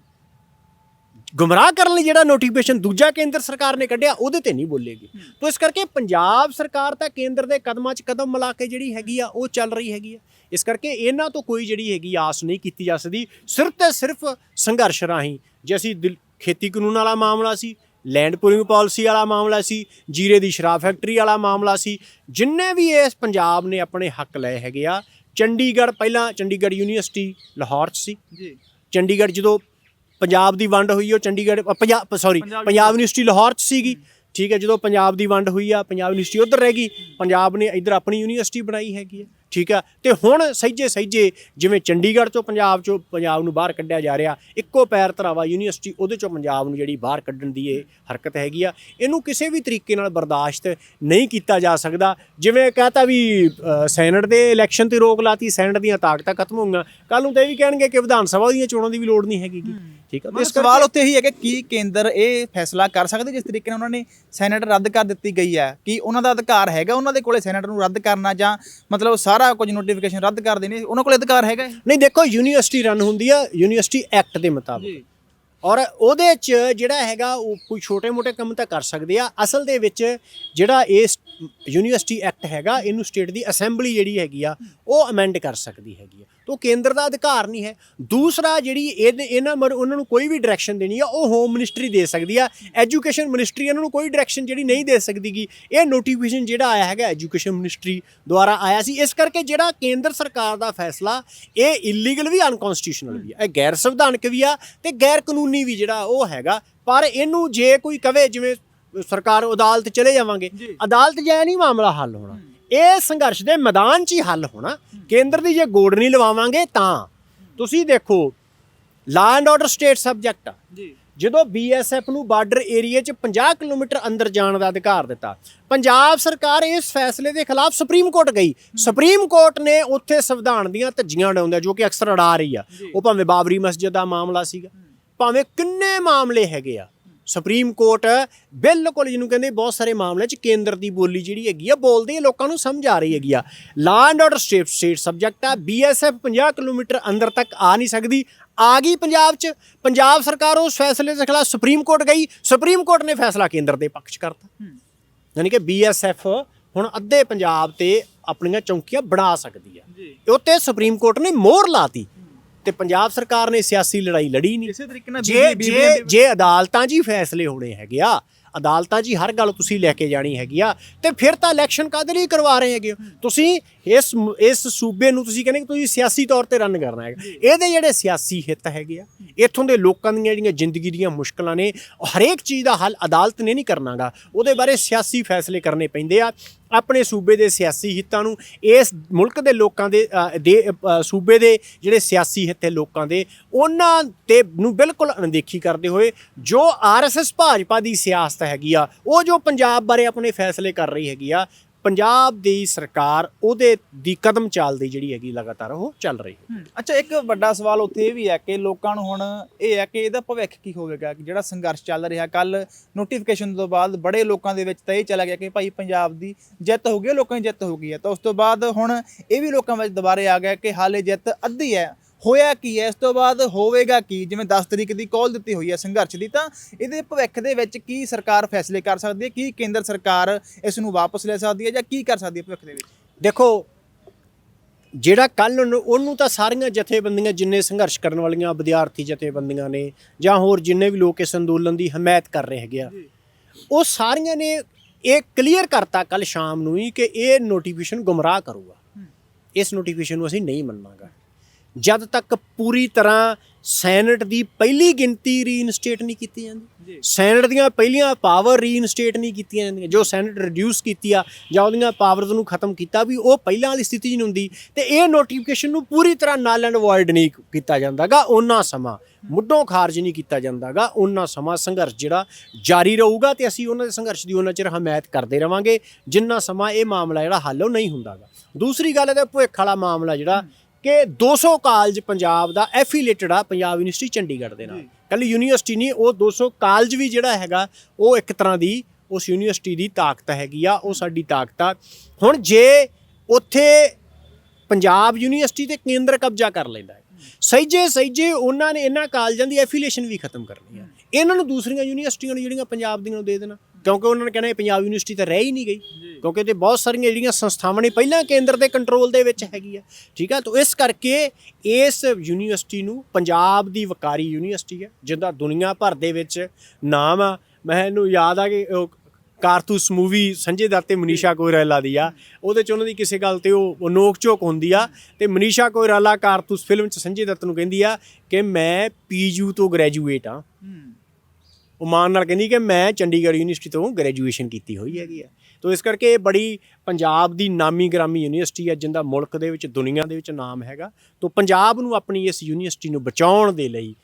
ਗੁੰਮਰਾਹ ਕਰਨ ਲਈ ਜਿਹੜਾ ਨੋਟੀਫਿਕੇਸ਼ਨ ਦੂਜਾ ਕੇਂਦਰ ਸਰਕਾਰ ਨੇ ਕੱਢਿਆ ਉਹਦੇ ਤੇ ਨਹੀਂ ਬੋਲੇਗੀ। ਤੋ ਇਸ ਕਰਕੇ ਪੰਜਾਬ ਸਰਕਾਰ ਤਾਂ ਕੇਂਦਰ ਦੇ ਕਦਮਾਂ 'ਚ ਕਦਮ ਮਿਲਾ ਕੇ ਜਿਹੜੀ ਹੈਗੀ ਆ ਉਹ ਚੱਲ ਰਹੀ ਹੈਗੀ ਆ। ਇਸ ਕਰਕੇ ਇਹਨਾਂ ਤੋਂ ਕੋਈ ਜਿਹੜੀ ਹੈਗੀ ਆਸ ਨਹੀਂ ਕੀਤੀ ਜਾ ਸਕਦੀ। ਸਿਰਫ ਤੇ ਸਿਰਫ ਸੰਘਰਸ਼ ਰਾਹੀਂ ਜੇ ਅਸੀਂ ਦਿਲ- ਖੇਤੀ ਕਾਨੂੰਨ ਵਾਲਾ ਮਾਮਲਾ ਸੀ ਲੈਂਡ ਪੂਲਿੰਗ ਪਾਲਿਸੀ ਵਾਲਾ ਮਾਮਲਾ ਸੀ ਜੀਰੇ ਦੀ ਸ਼ਰਾਬ ਫੈਕਟਰੀ ਵਾਲਾ ਮਾਮਲਾ ਸੀ। ਜਿੰਨੇ ਵੀ ਇਸ ਪੰਜਾਬ ਨੇ ਆਪਣੇ ਹੱਕ ਲਏ ਹੈਗੇ ਆ ਚੰਡੀਗੜ੍ਹ ਪਹਿਲਾਂ ਚੰਡੀਗੜ੍ਹ ਯੂਨੀਵਰਸਿਟੀ ਲਾਹੌਰ 'ਚ ਸੀ। ਜੀ। ਚੰਡੀਗੜ੍ਹ ਜਦੋਂ ਪੰਜਾਬ ਦੀ ਵੰਡ ਹੋਈ ਉਹ ਚੰਡੀਗੜ੍ਹ ਪੰਜਾਬ ਸੌਰੀ ਪੰਜਾਬ ਪੰਜਾਬ ਯੂਨੀਵਰਸਿਟੀ ਲਾਹੌਰ 'ਚ ਸੀਗੀ। ਠੀਕ ਹੈ ਜਦੋਂ ਪੰਜਾਬ ਦੀ ਵੰਡ ਹੋਈ ਆ ਪੰਜਾਬ ਯੂਨੀਵਰਸਿਟੀ ਉਧਰ ਰਹਿ ਗਈ। ਪੰਜਾਬ ਨੇ ਇੱਧਰ ਆਪਣੀ ਯੂਨੀਵਰਸਿਟੀ ਬਣਾਈ ਹੈਗੀ ਆ। ਠੀਕ ਆ? ਤੇ ਹੁਣ ਸਹਿਜੇ ਸਹਿਜੇ ਜਿਵੇਂ ਚੰਡੀਗੜ੍ਹ ਚੋਂ ਪੰਜਾਬ ਚੋਂ ਪੰਜਾਬ ਨੂੰ ਬਾਹਰ ਕੱਢਿਆ ਜਾ ਰਿਹਾ ਇੱਕੋ ਪੈਰ ਧਰਾਵਾ ਯੂਨੀਵਰਸਿਟੀ ਉਹਦੇ ਚੋਂ ਪੰਜਾਬ ਨੂੰ ਜਿਹੜੀ ਬਾਹਰ ਕੱਢਣ ਦੀ ਇਹ ਹਰਕਤ ਹੈਗੀ ਆ। ਇਹਨੂੰ ਕਿਸੇ ਵੀ ਤਰੀਕੇ ਨਾਲ ਬਰਦਾਸ਼ਤ ਨਹੀਂ ਕੀਤਾ ਜਾ ਸਕਦਾ। ਜਿਵੇਂ ਕਹਤਾ ਵੀ ਸੈਨੇਟ ਦੇ ਇਲੈਕਸ਼ਨ ਤੇ ਰੋਕ ਲਾਤੀ ਸੈਨੇਟ ਦੀਆਂ ਤਾਕਤਾਂ ਖਤਮ ਹੋ ਗਈਆਂ। ਕੱਲ ਨੂੰ ਤਾਂ ਇਹ ਵੀ ਕਹਿਣਗੇ ਕਿ ਵਿਧਾਨ ਸਭਾ ਦੀਆਂ ਚੋਣਾਂ ਦੀ ਵੀ ਲੋੜ ਨਹੀਂ ਹੈਗੀ। ਠੀਕ ਆ? ਤੇ ਇਸ ਸਵਾਲ ਉੱਥੇ ਹੀ ਹੈ ਕਿ ਕੀ ਕੇਂਦਰ ਇਹ ਫੈਸਲਾ ਕਰ ਸਕਦੇ ਜਿਸ ਤਰੀਕੇ ਨਾਲ ਉਹਨਾਂ ਨੇ ਸੈਨੇਟ ਰੱਦ ਕਰ ਦਿੱਤੀ ਗਈ ਹੈ? ਕੀ ਉਹਨਾਂ ਦਾ ਅਧਿਕਾਰ ਹੈਗਾ ਉਹਨਾਂ ਦੇ ਕੋਲੇ ਸੈਨੇਟ ਨੂੰ ਰੱਦ ਕਰਨਾ ਜਾਂ ਮਤਲਬ ਸਾਰਾ ਕੁਝ ਨੋਟੀਫਿਕੇਸ਼ਨ ਰੱਦ ਕਰ ਦੇਣੇ। ਉਹਨਾਂ ਕੋਲੇ ਅਧਿਕਾਰ ਹੈਗਾ ਇਹ? ਨਹੀਂ ਦੇਖੋ ਯੂਨੀਵਰਸਿਟੀ ਰਨ ਹੁੰਦੀ ਆ ਯੂਨੀਵਰਸਿਟੀ ਐਕਟ ਦੇ ਮੁਤਾਬਕ। ਔਰ ਉਹਦੇ ਚ ਜਿਹੜਾ ਹੈਗਾ ਉਹ ਕੋਈ ਛੋਟੇ-ਮੋਟੇ ਕੰਮ ਤਾਂ ਕਰ ਸਕਦੇ ਆ। ਅਸਲ ਦੇ ਵਿੱਚ ਜਿਹੜਾ ਇਸ ਯੂਨੀਵਰਸਿਟੀ ਐਕਟ ਹੈਗਾ ਇਹਨੂੰ ਸਟੇਟ ਦੀ ਅਸੈਂਬਲੀ ਜਿਹੜੀ ਹੈਗੀ ਆ ਉਹ ਅਮੈਂਡ ਕਰ ਸਕਦੀ ਹੈਗੀ ਆ। ਤੋਂ ਕੇਂਦਰ ਦਾ ਅਧਿਕਾਰ ਨਹੀਂ ਹੈ। ਦੂਸਰਾ ਜਿਹੜੀ ਇਹਨਾਂ ਉਹਨਾਂ ਨੂੰ ਕੋਈ ਵੀ ਡਾਇਰੈਕਸ਼ਨ ਦੇਣੀ ਆ ਉਹ ਹੋਮ ਮਿਨਿਸਟਰੀ ਦੇ ਸਕਦੀ ਆ। ਐਜੂਕੇਸ਼ਨ ਮਿਨਿਸਟਰੀ ਇਹਨਾਂ ਨੂੰ ਕੋਈ ਡਾਇਰੈਕਸ਼ਨ ਜਿਹੜੀ ਨਹੀਂ ਦੇ ਸਕਦੀਗੀ। ਇਹ ਨੋਟੀਫਿਕੇਸ਼ਨ ਜਿਹੜਾ ਆਇਆ ਹੈਗਾ ਐਜੂਕੇਸ਼ਨ ਮਿਨਿਸਟਰੀ ਦੁਆਰਾ ਆਇਆ ਸੀ। ਇਸ ਕਰਕੇ ਜਿਹੜਾ ਕੇਂਦਰ ਸਰਕਾਰ ਦਾ ਫੈਸਲਾ ਇਹ ਇਲੀਗਲ ਵੀ ਅਨਕਨਸਟੀਟਿਊਸ਼ਨਲ ਵੀ ਆ। ਇਹ ਗੈਰ ਸੰਵਿਧਾਨਕ ਵੀ ਆ ਤੇ ਗੈਰ ਕਾਨੂੰਨੀ ਵੀ ਜਿਹੜਾ ਉਹ ਹੈਗਾ। ਪਰ ਇਹਨੂੰ ਜੇ ਕੋਈ ਕਵੇ ਜਿਵੇਂ ਸਰਕਾਰ ਅਦਾਲਤ ਚਲੇ ਜਾਵਾਂਗੇ। ਅਦਾਲਤ ਜਾਇਆ ਨਹੀਂ ਮਾਮਲਾ ਹੱਲ ਹੋਣਾ। ਇਹ ਸੰਘਰਸ਼ ਦੇ ਮੈਦਾਨ 'ਚ ਹੀ ਹੱਲ ਹੋਣਾ। ਕੇਂਦਰ ਦੀ ਜੇ ਗੋੜ ਨਹੀਂ ਲਵਾਵਾਂਗੇ ਤਾਂ। ਤੁਸੀਂ ਦੇਖੋ ਲਾ ਐਂਡ ਆਰਡਰ ਸਟੇਟ ਸਬਜੈਕਟ ਆ। ਜੀ। ਜਦੋਂ ਬੀਐਸਐਫ ਨੂੰ ਬਾਰਡਰ ਏਰੀਆ 'ਚ 50 ਕਿਲੋਮੀਟਰ ਅੰਦਰ ਜਾਣ ਦਾ ਅਧਿਕਾਰ ਦਿੱਤਾ ਪੰਜਾਬ ਸਰਕਾਰ ਇਸ ਫੈਸਲੇ ਦੇ ਖਿਲਾਫ ਸੁਪਰੀਮ ਕੋਰਟ ਗਈ। ਸੁਪਰੀਮ ਕੋਰਟ ਨੇ ਉੱਥੇ ਸੰਵਿਧਾਨ ਦੀਆਂ ਧੱਜੀਆਂ ਉਡਾਉਂਦਾ ਜੋ ਕਿ ਅਕਸਰ ਅੜਾ ਰਹੀ ਆ। ਉਹ ਭਾਵੇਂ ਬਾਬਰੀ ਮਸਜਿਦ ਦਾ ਮਾਮਲਾ ਸੀਗਾ ਭਾਵੇਂ ਕਿੰਨੇ ਮਾਮਲੇ ਹੈਗੇ ਆ। ਸੁਪਰੀਮ ਕੋਰਟ ਬਿਲਕੁਲ ਜਿਹਨੂੰ ਕਹਿੰਦੇ ਬਹੁਤ ਸਾਰੇ ਮਾਮਲੇ 'ਚ ਕੇਂਦਰ ਦੀ ਬੋਲੀ ਜਿਹੜੀ ਹੈਗੀ ਆ ਬੋਲਦੀ ਹੈ ਲੋਕਾਂ ਨੂੰ ਸਮਝ ਆ ਰਹੀ ਹੈਗੀ ਆ। Law and order state state subject ਆ ਬੀਐਸਐਫ 50 ਕਿਲੋਮੀਟਰ ਅੰਦਰ ਤੱਕ ਆ ਨਹੀਂ ਸਕਦੀ ਆ ਗਈ ਪੰਜਾਬ 'ਚ। ਪੰਜਾਬ ਸਰਕਾਰ ਉਸ ਫੈਸਲੇ ਦੇ ਖਿਲਾਫ ਸੁਪਰੀਮ ਕੋਰਟ ਗਈ ਸੁਪਰੀਮ ਕੋਰਟ ਨੇ ਫੈਸਲਾ ਕੇਂਦਰ ਦੇ ਪੱਖ 'ਚ ਕਰਤਾ। ਯਾਨੀ ਕਿ ਬੀਐਸਐਫ ਹੁਣ ਅੱਧੇ ਪੰਜਾਬ ਤੇ ਆਪਣੀਆਂ ਚੌਂਕੀਆਂ ਬਣਾ ਸਕਦੀ ਆ। ਉੱਤੇ ਸੁਪਰੀਮ ਕੋਰਟ ਨੇ ਮੋਹਰ ਲਾਤੀ। ਤੇ ਪੰਜਾਬ ਸਰਕਾਰ ਨੇ ਸਿਆਸੀ ਲੜਾਈ ਲੜੀ ਨਹੀਂ। ਇਸੇ ਤਰੀਕੇ ਨਾਲ ਜੇ ਜੇ ਜੇ ਅਦਾਲਤਾਂ ਹੀ ਫੈਸਲੇ ਹੋਣੇ ਹੈਗੇ ਆ ਅਦਾਲਤਾਂ ਹੀ ਹਰ ਗੱਲ ਤੁਸੀਂ ਲੈ ਕੇ ਜਾਣੀ ਹੈਗੀ ਆ ਤੇ ਫਿਰ ਤਾਂ ਇਲੈਕਸ਼ਨ ਕਾਹਦੇ ਲਈ ਕਰਵਾ ਰਹੇ ਹੈਗੇ? ਤੁਸੀਂ ਇਸ ਇਸ ਸੂਬੇ ਨੂੰ ਤੁਸੀਂ ਕਹਿੰਦੇ ਕਿ ਤੁਸੀਂ ਸਿਆਸੀ ਤੌਰ ਤੇ ਰਨ ਕਰਨਾ ਹੈਗਾ। ਇਹਦੇ ਜਿਹੜੇ ਸਿਆਸੀ ਹਿੱਤ ਹੈਗੇ ਆ ਇੱਥੋਂ ਦੇ ਲੋਕਾਂ ਦੀਆਂ ਜਿਹੜੀਆਂ ਜ਼ਿੰਦਗੀ ਦੀਆਂ ਮੁਸ਼ਕਲਾਂ ਨੇ ਹਰੇਕ ਚੀਜ਼ ਦਾ ਹੱਲ ਅਦਾਲਤ ਨੇ ਨਹੀਂ ਕਰਨਾਗਾ। ਉਹਦੇ ਬਾਰੇ ਸਿਆਸੀ ਫੈਸਲੇ ਕਰਨੇ ਪੈਂਦੇ ਆ। ਆਪਣੇ ਸੂਬੇ ਦੇ ਸਿਆਸੀ ਹਿੱਤਾਂ ਨੂੰ, ਇਸ ਮੁਲਕ ਦੇ ਲੋਕਾਂ ਦੇ ਦੇ ਸੂਬੇ ਦੇ ਜਿਹੜੇ ਸਿਆਸੀ ਹਿੱਤ ਲੋਕਾਂ ਦੇ, ਉਹਨਾਂ ਤੇ ਨੂੰ ਬਿਲਕੁਲ ਅਣਦੇਖੀ ਕਰਦੇ ਹੋਏ, ਜੋ ਆਰਐਸਐਸ ਭਾਜਪਾ ਦੀ ਸਿਆਸਤ ਹੈਗੀ ਆ, ਉਹ ਜੋ ਪੰਜਾਬ ਬਾਰੇ ਆਪਣੇ ਫੈਸਲੇ ਕਰ ਰਹੀ ਹੈਗੀ ਆ ਪੰਜਾਬ ਦੀ ਸਰਕਾਰ ਉਹਦੇ ਦੀ ਕਦਮ ਚਾਲਦੀ ਜਿਹੜੀ ਹੈਗੀ ਲਗਾਤਾਰ ਉਹ ਚੱਲ ਰਹੀ ਹੈ। ਅੱਛਾ ਇੱਕ ਵੱਡਾ ਸਵਾਲ ਉੱਥੇ ਇਹ ਵੀ ਹੈ ਕਿ ਲੋਕਾਂ ਨੂੰ ਹੁਣ ਇਹ ਹੈ ਕਿ ਇਹਦਾ ਭਵਿੱਖ ਕੀ ਹੋਵੇਗਾ ਕਿ ਜਿਹੜਾ ਸੰਘਰਸ਼ ਚੱਲ ਰਿਹਾ ਕੱਲ ਨੋਟੀਫਿਕੇਸ਼ਨ ਤੋਂ ਬਾਅਦ ਬੜੇ ਲੋਕਾਂ ਦੇ ਵਿੱਚ ਤਾਂ ਇਹ ਚਲਾ ਗਿਆ ਕਿ ਭਾਈ ਪੰਜਾਬ ਦੀ ਜਿੱਤ ਹੋ ਗਈ ਹੈ, ਲੋਕਾਂ ਦੀ ਜਿੱਤ ਹੋ ਗਈ ਹੈ। ਤਾਂ ਉਸ ਤੋਂ ਬਾਅਦ ਹੁਣ ਇਹ ਵੀ ਲੋਕਾਂ ਵਿੱਚ ਦੁਬਾਰੇ ਆ ਗਿਆ ਕਿ ਹਾਲੇ ਜਿੱਤ ਅੱਧੀ ਹੈ। ਹੋਇਆ ਕੀ ਹੈ? ਇਸ ਤੋਂ ਬਾਅਦ ਹੋਵੇਗਾ ਕੀ? ਜਿਵੇਂ 10 ਤਰੀਕ ਦੀ ਕਾਲ ਦਿੱਤੀ ਹੋਈ ਹੈ ਸੰਘਰਸ਼ ਦੀ ਤਾਂ ਇਹਦੇ ਭਵਿੱਖ ਦੇ ਵਿੱਚ ਕੀ ਸਰਕਾਰ ਫੈਸਲੇ ਕਰ ਸਕਦੀ ਹੈ? ਕੀ ਕੇਂਦਰ ਸਰਕਾਰ ਇਸ ਨੂੰ ਵਾਪਸ ਲੈ ਸਕਦੀ ਹੈ ਜਾਂ ਕੀ ਕਰ ਸਕਦੀ ਹੈ ਭਵਿੱਖ ਦੇ ਵਿੱਚ? ਦੇਖੋ ਜਿਹੜਾ ਕੱਲ ਨੂੰ ਉਹਨੂੰ ਤਾਂ ਸਾਰੀਆਂ ਜਥੇਬੰਦੀਆਂ ਜਿੰਨੇ ਸੰਘਰਸ਼ ਕਰਨ ਵਾਲੀਆਂ ਵਿਦਿਆਰਥੀ ਜਥੇਬੰਦੀਆਂ ਨੇ ਜਾਂ ਹੋਰ ਜਿੰਨੇ ਵੀ ਲੋਕ ਇਸ ਅੰਦੋਲਨ ਦੀ ਹਮਾਇਤ ਕਰ ਰਹੇ ਹੈਗੇ ਆ ਉਹ ਸਾਰੀਆਂ ਨੇ ਇਹ ਕਲੀਅਰ ਕਰਤਾ ਕੱਲ ਸ਼ਾਮ ਨੂੰ ਹੀ ਕਿ ਇਹ ਨੋਟੀਫਿਕੇਸ਼ਨ ਗੁੰਮਰਾਹ ਕਰੂਗਾ। ਇਸ ਨੋਟੀਫਿਕੇਸ਼ਨ ਨੂੰ ਅਸੀਂ ਨਹੀਂ ਮੰਨਾਂਗਾ। ਜਦ ਤੱਕ ਪੂਰੀ ਤਰ੍ਹਾਂ ਸੈਨੇਟ ਦੀ ਪਹਿਲੀ ਗਿਣਤੀ ਰੀਇਨਸਟੇਟ ਨਹੀਂ ਕੀਤੀ ਜਾਂਦੀ। ਸੈਨੇਟ ਦੀਆਂ ਪਹਿਲੀਆਂ ਪਾਵਰ ਰੀਇਨਸਟੇਟ ਨਹੀਂ ਕੀਤੀਆਂ ਜਾਂਦੀਆਂ। ਜੋ ਸੈਨੇਟ ਰਿਡਿਊਸ ਕੀਤੀ ਆ ਜਾਂ ਉਹਦੀਆਂ ਪਾਵਰਸ ਨੂੰ ਖਤਮ ਕੀਤਾ ਵੀ ਉਹ ਪਹਿਲਾਂ ਵਾਲੀ ਸਥਿਤੀ ਨਹੀਂ ਹੁੰਦੀ। ਤੇ ਇਹ ਨੋਟੀਫਿਕੇਸ਼ਨ ਨੂੰ ਪੂਰੀ ਤਰ੍ਹਾਂ ਨਾਲ ਐਂਡ ਅਵੋਇਡ ਨਹੀਂ ਕੀਤਾ ਜਾਂਦਾਗਾ ਉਹਨਾਂ ਸਮਾਂ। ਮੁੱਢੋਂ ਖਾਰਜ ਨਹੀਂ ਕੀਤਾ ਜਾਂਦਾਗਾ ਉਹਨਾਂ ਸਮਾਂ। ਸੰਘਰਸ਼ ਜਿਹੜਾ ਜਾਰੀ ਰਹੂਗਾ ਤੇ ਅਸੀਂ ਉਹਨਾਂ ਦੇ ਸੰਘਰਸ਼ ਦੀ ਉਹਨਾਂ ਚਿਰ ਹਮਾਇਤ ਕਰਦੇ ਰਵਾਂਗੇ। ਜਿੰਨਾ ਸਮਾਂ ਇਹ ਮਾਮਲਾ ਜਿਹੜਾ ਹੱਲ ਨਹੀਂ ਹੁੰਦਾਗਾ। ਦੂਸਰੀ ਗੱਲ ਇਹਦਾ ਭੁੱਖ ਵਾਲਾ ਮਾਮਲਾ ਜਿਹੜਾ ਕਿ 200 ਕਾਲਜ ਪੰਜਾਬ ਦਾ ਐਫੀਲੀਏਟਡ ਆ ਪੰਜਾਬ ਯੂਨੀਵਰਸਿਟੀ ਚੰਡੀਗੜ੍ਹ ਦੇ ਨਾਲ। ਕੱਲ ਯੂਨੀਵਰਸਿਟੀ ਨਹੀਂ ਉਹ 200 ਕਾਲਜ ਵੀ ਜਿਹੜਾ ਹੈਗਾ ਉਹ ਇੱਕ ਤਰ੍ਹਾਂ ਦੀ ਉਸ ਯੂਨੀਵਰਸਿਟੀ ਦੀ ਤਾਕਤ ਹੈਗੀ ਆ ਉਹ ਸਾਡੀ ਤਾਕਤ ਆ। ਹੁਣ ਜੇ ਉੱਥੇ ਪੰਜਾਬ ਯੂਨੀਵਰਸਿਟੀ ਤੇ ਕੇਂਦਰ ਕਬਜ਼ਾ ਕਰ ਲੈਂਦਾ ਹੈ ਸਹਿਜੇ ਸਹਿਜੇ ਉਹਨਾਂ ਨੇ ਇਹਨਾਂ ਕਾਲਜਾਂ ਦੀ ਐਫੀਲੀਏਸ਼ਨ ਵੀ ਖਤਮ ਕਰਨੀ ਆ। ਇਹਨਾਂ ਨੂੰ ਦੂਸਰੀਆਂ ਯੂਨੀਵਰਸਿਟੀਆਂ ਨੂੰ ਜਿਹੜੀਆਂ ਪੰਜਾਬ ਦੀਆਂ ਨੂੰ ਦੇ ਦੇਣਾ। ਕਿਉਂਕਿ ਉਹਨਾਂ ਨੇ ਇਹ ਪੰਜਾਬ ਯੂਨੀਵਰਸਿਟੀ ਤਾਂ ਰਹਿ ਹੀ ਨਹੀਂ ਗਈ। ਕਿਉਂਕਿ ਤੇ ਬਹੁਤ ਸਾਰੀਆਂ ਜਿਹੜੀਆਂ ਸੰਸਥਾਵਾਂ ਨੇ ਪਹਿਲਾਂ ਕੇਂਦਰ ਦੇ ਕੰਟਰੋਲ ਦੇ ਵਿੱਚ ਹੈਗੀ ਆ। ਠੀਕ ਆ? ਤਾਂ ਇਸ ਕਰਕੇ ਇਸ ਯੂਨੀਵਰਸਿਟੀ ਨੂੰ ਪੰਜਾਬ ਦੀ ਵਕਾਰੀ ਯੂਨੀਵਰਸਿਟੀ ਹੈ ਜਿਹਦਾ ਦੁਨੀਆ ਭਰ ਦੇ ਵਿੱਚ ਨਾਮ ਆ। ਮੈਨੂੰ ਯਾਦ ਆ ਕਿ ਕਾਰਤੂਸ ਮੂਵੀ ਸੰਜੇ ਦੱਤ ਤੇ ਮਨੀਸ਼ਾ ਕੋਇਰਾਲਾ ਦੀ ਆ। ਉਹਦੇ ਚ ਉਹਨਾਂ ਦੀ ਕਿਸੇ ਗੱਲ ਤੇ ਉਹ ਉਹ ਨੋਕ ਝੋਕ ਹੁੰਦੀ ਆ। ਤੇ ਮਨੀਸ਼ਾ ਕੋਇਰਾਲਾ ਕਾਰਤੂਸ ਫਿਲਮ ਚ ਸੰਜੇ ਦੱਤ ਨੂੰ ਕਹਿੰਦੀ ਆ ਕਿ ਮੈਂ ਪੀਯੂ ਤੋਂ ਗ੍ਰੈਜੂਏਟ ਆ। ਉਹ ਮਾਨ ਨਾਲ ਕਹਿੰਦੀ ਕਿ ਮੈਂ ਚੰਡੀਗੜ੍ਹ ਯੂਨੀਵਰਸਿਟੀ ਤੋਂ ਗ੍ਰੈਜੂਏਸ਼ਨ ਕੀਤੀ ਹੋਈ ਹੈਗੀ ਆ। ਤੋ ਇਸ ਕਰਕੇ ਇਹ ਬੜੀ ਪੰਜਾਬ ਦੀ ਨਾਮੀ ਗ੍ਰਾਮੀ ਯੂਨੀਵਰਸਿਟੀ ਹੈ ਜਿੰਦਾ ਮੁਲਕ ਦੇ ਵਿੱਚ ਦੁਨੀਆ ਦੇ ਵਿੱਚ ਨਾਮ ਹੈਗਾ। ਤੋ ਪੰਜਾਬ ਨੂੰ ਆਪਣੀ ਇਸ ਯੂਨੀਵਰਸਿਟੀ ਨੂੰ ਬਚਾਉਣ ਦੇ ਲਈ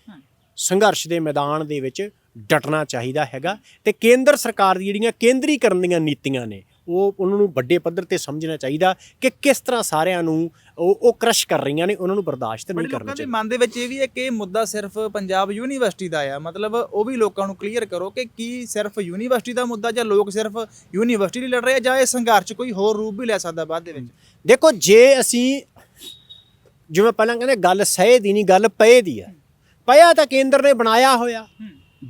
ਸੰਘਰਸ਼ ਦੇ ਮੈਦਾਨ ਦੇ ਵਿੱਚ ਡਟਣਾ ਚਾਹੀਦਾ ਹੈਗਾ। ਤੇ ਕੇਂਦਰ ਸਰਕਾਰ ਦੀ ਜਿਹੜੀਆਂ ਕੇਂਦਰੀਕਰਨ ਦੀਆਂ ਨੀਤੀਆਂ ਨੇ ਉਹ ਉਹਨਾਂ ਨੂੰ ਵੱਡੇ ਪੱਧਰ ਤੇ ਸਮਝਣਾ ਚਾਹੀਦਾ ਕਿ ਕਿਸ ਤਰ੍ਹਾਂ ਸਾਰਿਆਂ ਨੂੰ ਉਹ ਉਹ ਕ੍ਰਸ਼ ਕਰ ਰਹੀਆਂ ਨੇ ਉਹਨਾਂ ਨੂੰ ਬਰਦਾਸ਼ਤ ਨਹੀਂ ਕਰਨਾ ਚਾਹੀਦਾ। ਮਨ ਦੇ ਵਿੱਚ ਇਹ ਵੀ ਹੈ ਕਿ ਇਹ ਮੁੱਦਾ ਸਿਰਫ ਪੰਜਾਬ ਯੂਨੀਵਰਸਿਟੀ ਦਾ ਆ। ਮਤਲਬ ਉਹ ਵੀ ਲੋਕਾਂ ਨੂੰ ਕਲੀਅਰ ਕਰੋ ਕਿ ਕੀ ਸਿਰਫ ਯੂਨੀਵਰਸਿਟੀ ਦਾ ਮੁੱਦਾ ਜਾਂ ਲੋਕ ਸਿਰਫ ਯੂਨੀਵਰਸਿਟੀ ਲਈ ਲੜ ਰਹੇ ਆ ਜਾਂ ਇਹ ਸੰਘਰਸ਼ ਕੋਈ ਹੋਰ ਰੂਪ ਵੀ ਲੈ ਸਕਦਾ ਬਾਅਦ ਦੇ ਵਿੱਚ? ਦੇਖੋ ਜੇ ਅਸੀਂ ਜਿਵੇਂ ਪਹਿਲਾਂ ਕਹਿੰਦੇ ਗੱਲ ਸਹੇ ਦੀ ਨਹੀਂ ਗੱਲ ਪਏ ਦੀ ਆ। ਪਿਆ ਤਾਂ ਕੇਂਦਰ ਨੇ ਬਣਾਇਆ ਹੋਇਆ।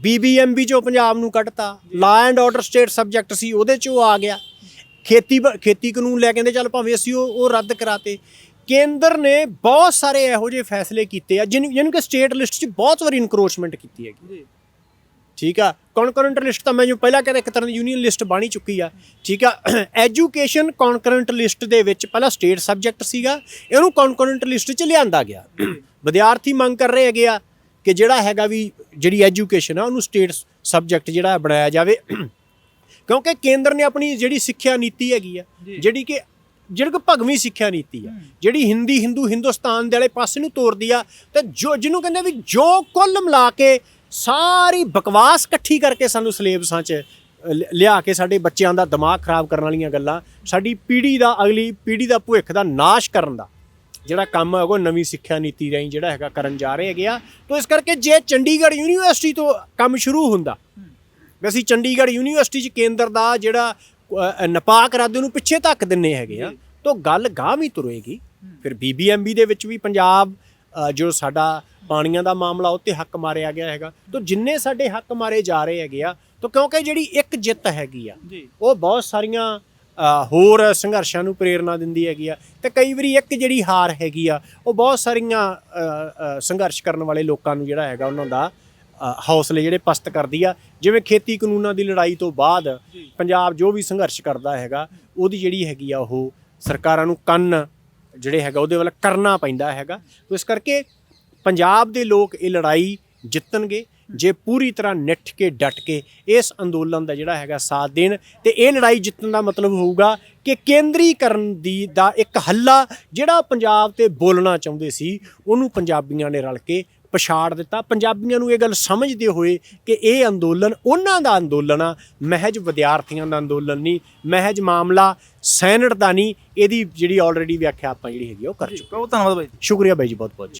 ਬੀਬੀਐਮਬੀ ਚੋਂ ਪੰਜਾਬ ਨੂੰ ਕੱਢਤਾ। Law and order state subject ਸੀ ਉਹਦੇ ਚੋਂ ਆ ਗਿਆ। ਖੇਤੀ ਖੇਤੀ ਕਾਨੂੰਨ ਲੈ ਕਹਿੰਦੇ ਚੱਲ ਭਾਵੇਂ ਅਸੀਂ ਉਹ ਉਹ ਰੱਦ ਕਰਾਤੇ। ਕੇਂਦਰ ਨੇ ਬਹੁਤ ਸਾਰੇ ਇਹੋ ਜਿਹੇ ਫੈਸਲੇ ਕੀਤੇ ਆ ਜਿਹਨੂੰ ਕਿ ਸਟੇਟ ਲਿਸਟ 'ਚ ਬਹੁਤ ਵਾਰੀ ਇਨਕਰੋਚਮੈਂਟ ਕੀਤੀ ਹੈਗੀ। ਠੀਕ ਆ? ਕੌਨਕਰੈਂਟ ਲਿਸਟ ਤਾਂ ਮੈਂ ਜੋ ਪਹਿਲਾਂ ਕਹਿੰਦਾ ਇੱਕ ਤਰ੍ਹਾਂ ਦੀ ਯੂਨੀਅਨ ਲਿਸਟ ਬਣੀ ਚੁੱਕੀ ਆ। ਠੀਕ ਆ? ਐਜੂਕੇਸ਼ਨ ਕੌਨਕਰੈਂਟ ਲਿਸਟ ਦੇ ਵਿੱਚ ਪਹਿਲਾਂ ਸਟੇਟ ਸਬਜੈਕਟ ਸੀਗਾ ਇਹਨੂੰ ਕੌਨਕਰੈਂਟ ਲਿਸਟ 'ਚ ਲਿਆਂਦਾ ਗਿਆ। ਵਿਦਿਆਰਥੀ ਮੰਗ ਕਰ ਰਹੇ ਹੈਗੇ ਆ ਕਿ ਜਿਹੜਾ ਹੈਗਾ ਵੀ ਜਿਹੜੀ ਐਜੂਕੇਸ਼ਨ ਆ ਉਹਨੂੰ ਸਟੇਟ ਸਬਜੈਕਟ ਜਿਹੜਾ ਬਣਾਇਆ ਜਾਵੇ। ਕਿਉਂਕਿ ਕੇਂਦਰ ਨੇ ਆਪਣੀ ਜਿਹੜੀ ਸਿੱਖਿਆ ਨੀਤੀ ਹੈਗੀ ਆ। ਜਿਹੜੀ ਕਿ ਜਿਹੜੀ ਕਿ ਭਗਵੀਂ ਸਿੱਖਿਆ ਨੀਤੀ ਆ ਜਿਹੜੀ ਹਿੰਦੀ ਹਿੰਦੂ ਹਿੰਦੁਸਤਾਨ ਦੇ ਵਾਲੇ ਪਾਸੇ ਨੂੰ ਤੋਰਦੀ ਆ ਤੇ ਜੋ ਜਿਹਨੂੰ ਕਹਿੰਦੇ ਵੀ ਜੋ ਕੁੱਲ ਮਿਲਾ ਕੇ ਸਾਰੀ ਬਕਵਾਸ ਇਕੱਠੀ ਕਰਕੇ ਸਾਨੂੰ ਸਿਲੇਬਸਾਂ 'ਚ ਲਿਆ ਕੇ ਸਾਡੇ ਬੱਚਿਆਂ ਦਾ ਦਿਮਾਗ ਖਰਾਬ ਕਰਨ ਵਾਲੀਆਂ ਗੱਲਾਂ ਸਾਡੀ ਪੀੜ੍ਹੀ ਦਾ ਅਗਲੀ ਪੀੜ੍ਹੀ ਦਾ ਭਵਿੱਖ ਦਾ ਨਾਸ਼ ਕਰਨ ਦਾ ਜਿਹੜਾ ਕੰਮ ਹੈ ਉਹ ਨਵੀਂ ਸਿੱਖਿਆ ਨੀਤੀ ਰਾਹੀਂ ਜਿਹੜਾ ਹੈਗਾ ਕਰਨ ਜਾ ਰਹੇ ਹੈਗੇ ਆ ਤੋਂ ਇਸ ਕਰਕੇ ਜੇ ਚੰਡੀਗੜ੍ਹ ਯੂਨੀਵਰਸਿਟੀ ਤੋਂ ਕੰਮ ਸ਼ੁਰੂ ਹੁੰਦਾ ਵੀ ਅਸੀਂ ਚੰਡੀਗੜ੍ਹ ਯੂਨੀਵਰਸਿਟੀ 'ਚ ਕੇਂਦਰ ਦਾ ਜਿਹੜਾ ਅ, ਨਪਾਕ ਇਰਾਦੇ ਨੂੰ ਪਿੱਛੇ ਧੱਕ ਦਿੰਨੇ ਹੈਗੇ ਆ ਤਾਂ ਗੱਲ ਗਾਂਹ ਵੀ ਤੁਰੇਗੀ। ਫਿਰ ਬੀਬੀਐਮਬੀ ਦੇ ਵਿੱਚ ਵੀ ਪੰਜਾਬ ਅ, ਜੋ ਸਾਡਾ ਪਾਣੀਆਂ ਦਾ ਮਾਮਲਾ ਉੱਤੇ ਹੱਕ ਮਾਰਿਆ ਗਿਆ ਹੈਗਾ ਤਾਂ ਜਿੰਨੇ ਸਾਡੇ ਹੱਕ ਮਾਰੇ ਜਾ ਰਹੇ ਹੈਗੇ ਆ ਤਾਂ ਕਿਉਂਕਿ ਜਿਹੜੀ ਇੱਕ ਜਿੱਤ ਹੈਗੀ ਆ ਜੀ। ਉਹ ਬਹੁਤ ਸਾਰੀਆਂ ਅ, ਹੋਰ ਸੰਘਰਸ਼ਾਂ ਨੂੰ ਪ੍ਰੇਰਣਾ ਦਿੰਦੀ ਹੈਗੀ ਆ ਤੇ ਕਈ ਵਾਰੀ ਇੱਕ ਜਿਹੜੀ ਹਾਰ ਹੈਗੀ ਆ ਉਹ ਬਹੁਤ ਸਾਰੀਆਂ ਅ, ਅ, ਸੰਘਰਸ਼ ਕਰਨ ਵਾਲੇ ਲੋਕਾਂ ਨੂੰ ਜਿਹੜਾ ਹੈਗਾ ਉਹਨਾਂ ਦਾ ਹੌਸਲੇ ਜਿਹੜੇ ਪਸਤ ਕਰਦੀ ਆ ਜਿਵੇਂ ਖੇਤੀ ਕਾਨੂੰਨਾਂ ਦੀ ਲੜਾਈ ਤੋਂ ਬਾਅਦ ਪੰਜਾਬ ਜੋ ਵੀ ਸੰਘਰਸ਼ ਕਰਦਾ ਹੈਗਾ ਉਹਦੀ ਜਿਹੜੀ ਹੈਗੀ ਆ ਉਹ ਸਰਕਾਰਾਂ ਨੂੰ ਕੰਨ ਜਿਹੜੇ ਹੈਗਾ ਉਹਦੇ ਵੱਲ ਕਰਨਾ ਪੈਂਦਾ ਹੈਗਾ। ਤੋ ਇਸ ਕਰਕੇ ਪੰਜਾਬ ਦੇ ਲੋਕ ਇਹ ਲੜਾਈ ਜਿੱਤਣਗੇ ਜੇ ਪੂਰੀ ਤਰ੍ਹਾਂ ਨਿੱਠ ਕੇ ਡਟ ਕੇ ਇਸ ਅੰਦੋਲਨ ਦਾ ਜਿਹੜਾ ਹੈਗਾ ਸਾਥ ਦੇਣ ਤੇ ਇਹ ਲੜਾਈ ਜਿੱਤਣ ਦਾ ਮਤਲਬ ਹੋਊਗਾ ਕਿ ਕੇਂਦਰੀਕਰਨ ਦੀ ਦਾ ਇੱਕ ਹੱਲਾ ਜਿਹੜਾ ਪੰਜਾਬ ਤੇ ਬੋਲਣਾ ਚਾਹੁੰਦੇ ਸੀ ਉਹਨੂੰ ਪੰਜਾਬੀਆਂ ਨੇ ਰਲ ਕੇ ਪਛਾੜ ਦਿੱਤਾ। ਪੰਜਾਬੀਆਂ ਨੂੰ ਇਹ ਗੱਲ ਸਮਝਦੇ ਹੋਏ ਕਿ ਇਹ ਅੰਦੋਲਨ ਉਹਨਾਂ ਦਾ ਅੰਦੋਲਨ ਆ ਮਹਿਜ ਵਿਦਿਆਰਥੀਆਂ ਦਾ ਅੰਦੋਲਨ ਨਹੀਂ ਮਹਿਜ ਮਾਮਲਾ ਸੈਨੇਟ ਦਾ ਨਹੀਂ ਇਹਦੀ ਜਿਹੜੀ ਆਲਰੇਡੀ ਵਿਆਖਿਆ ਆਪਾਂ ਜਿਹੜੀ ਹੈਗੀ ਉਹ ਕਰ ਚੁੱਕੇ ਬਹੁਤ ਧੰਨਵਾਦ ਬਾਈ ਸ਼ੁਕਰੀਆ ਬਾਈ ਜੀ ਬਹੁਤ ਬਹੁਤ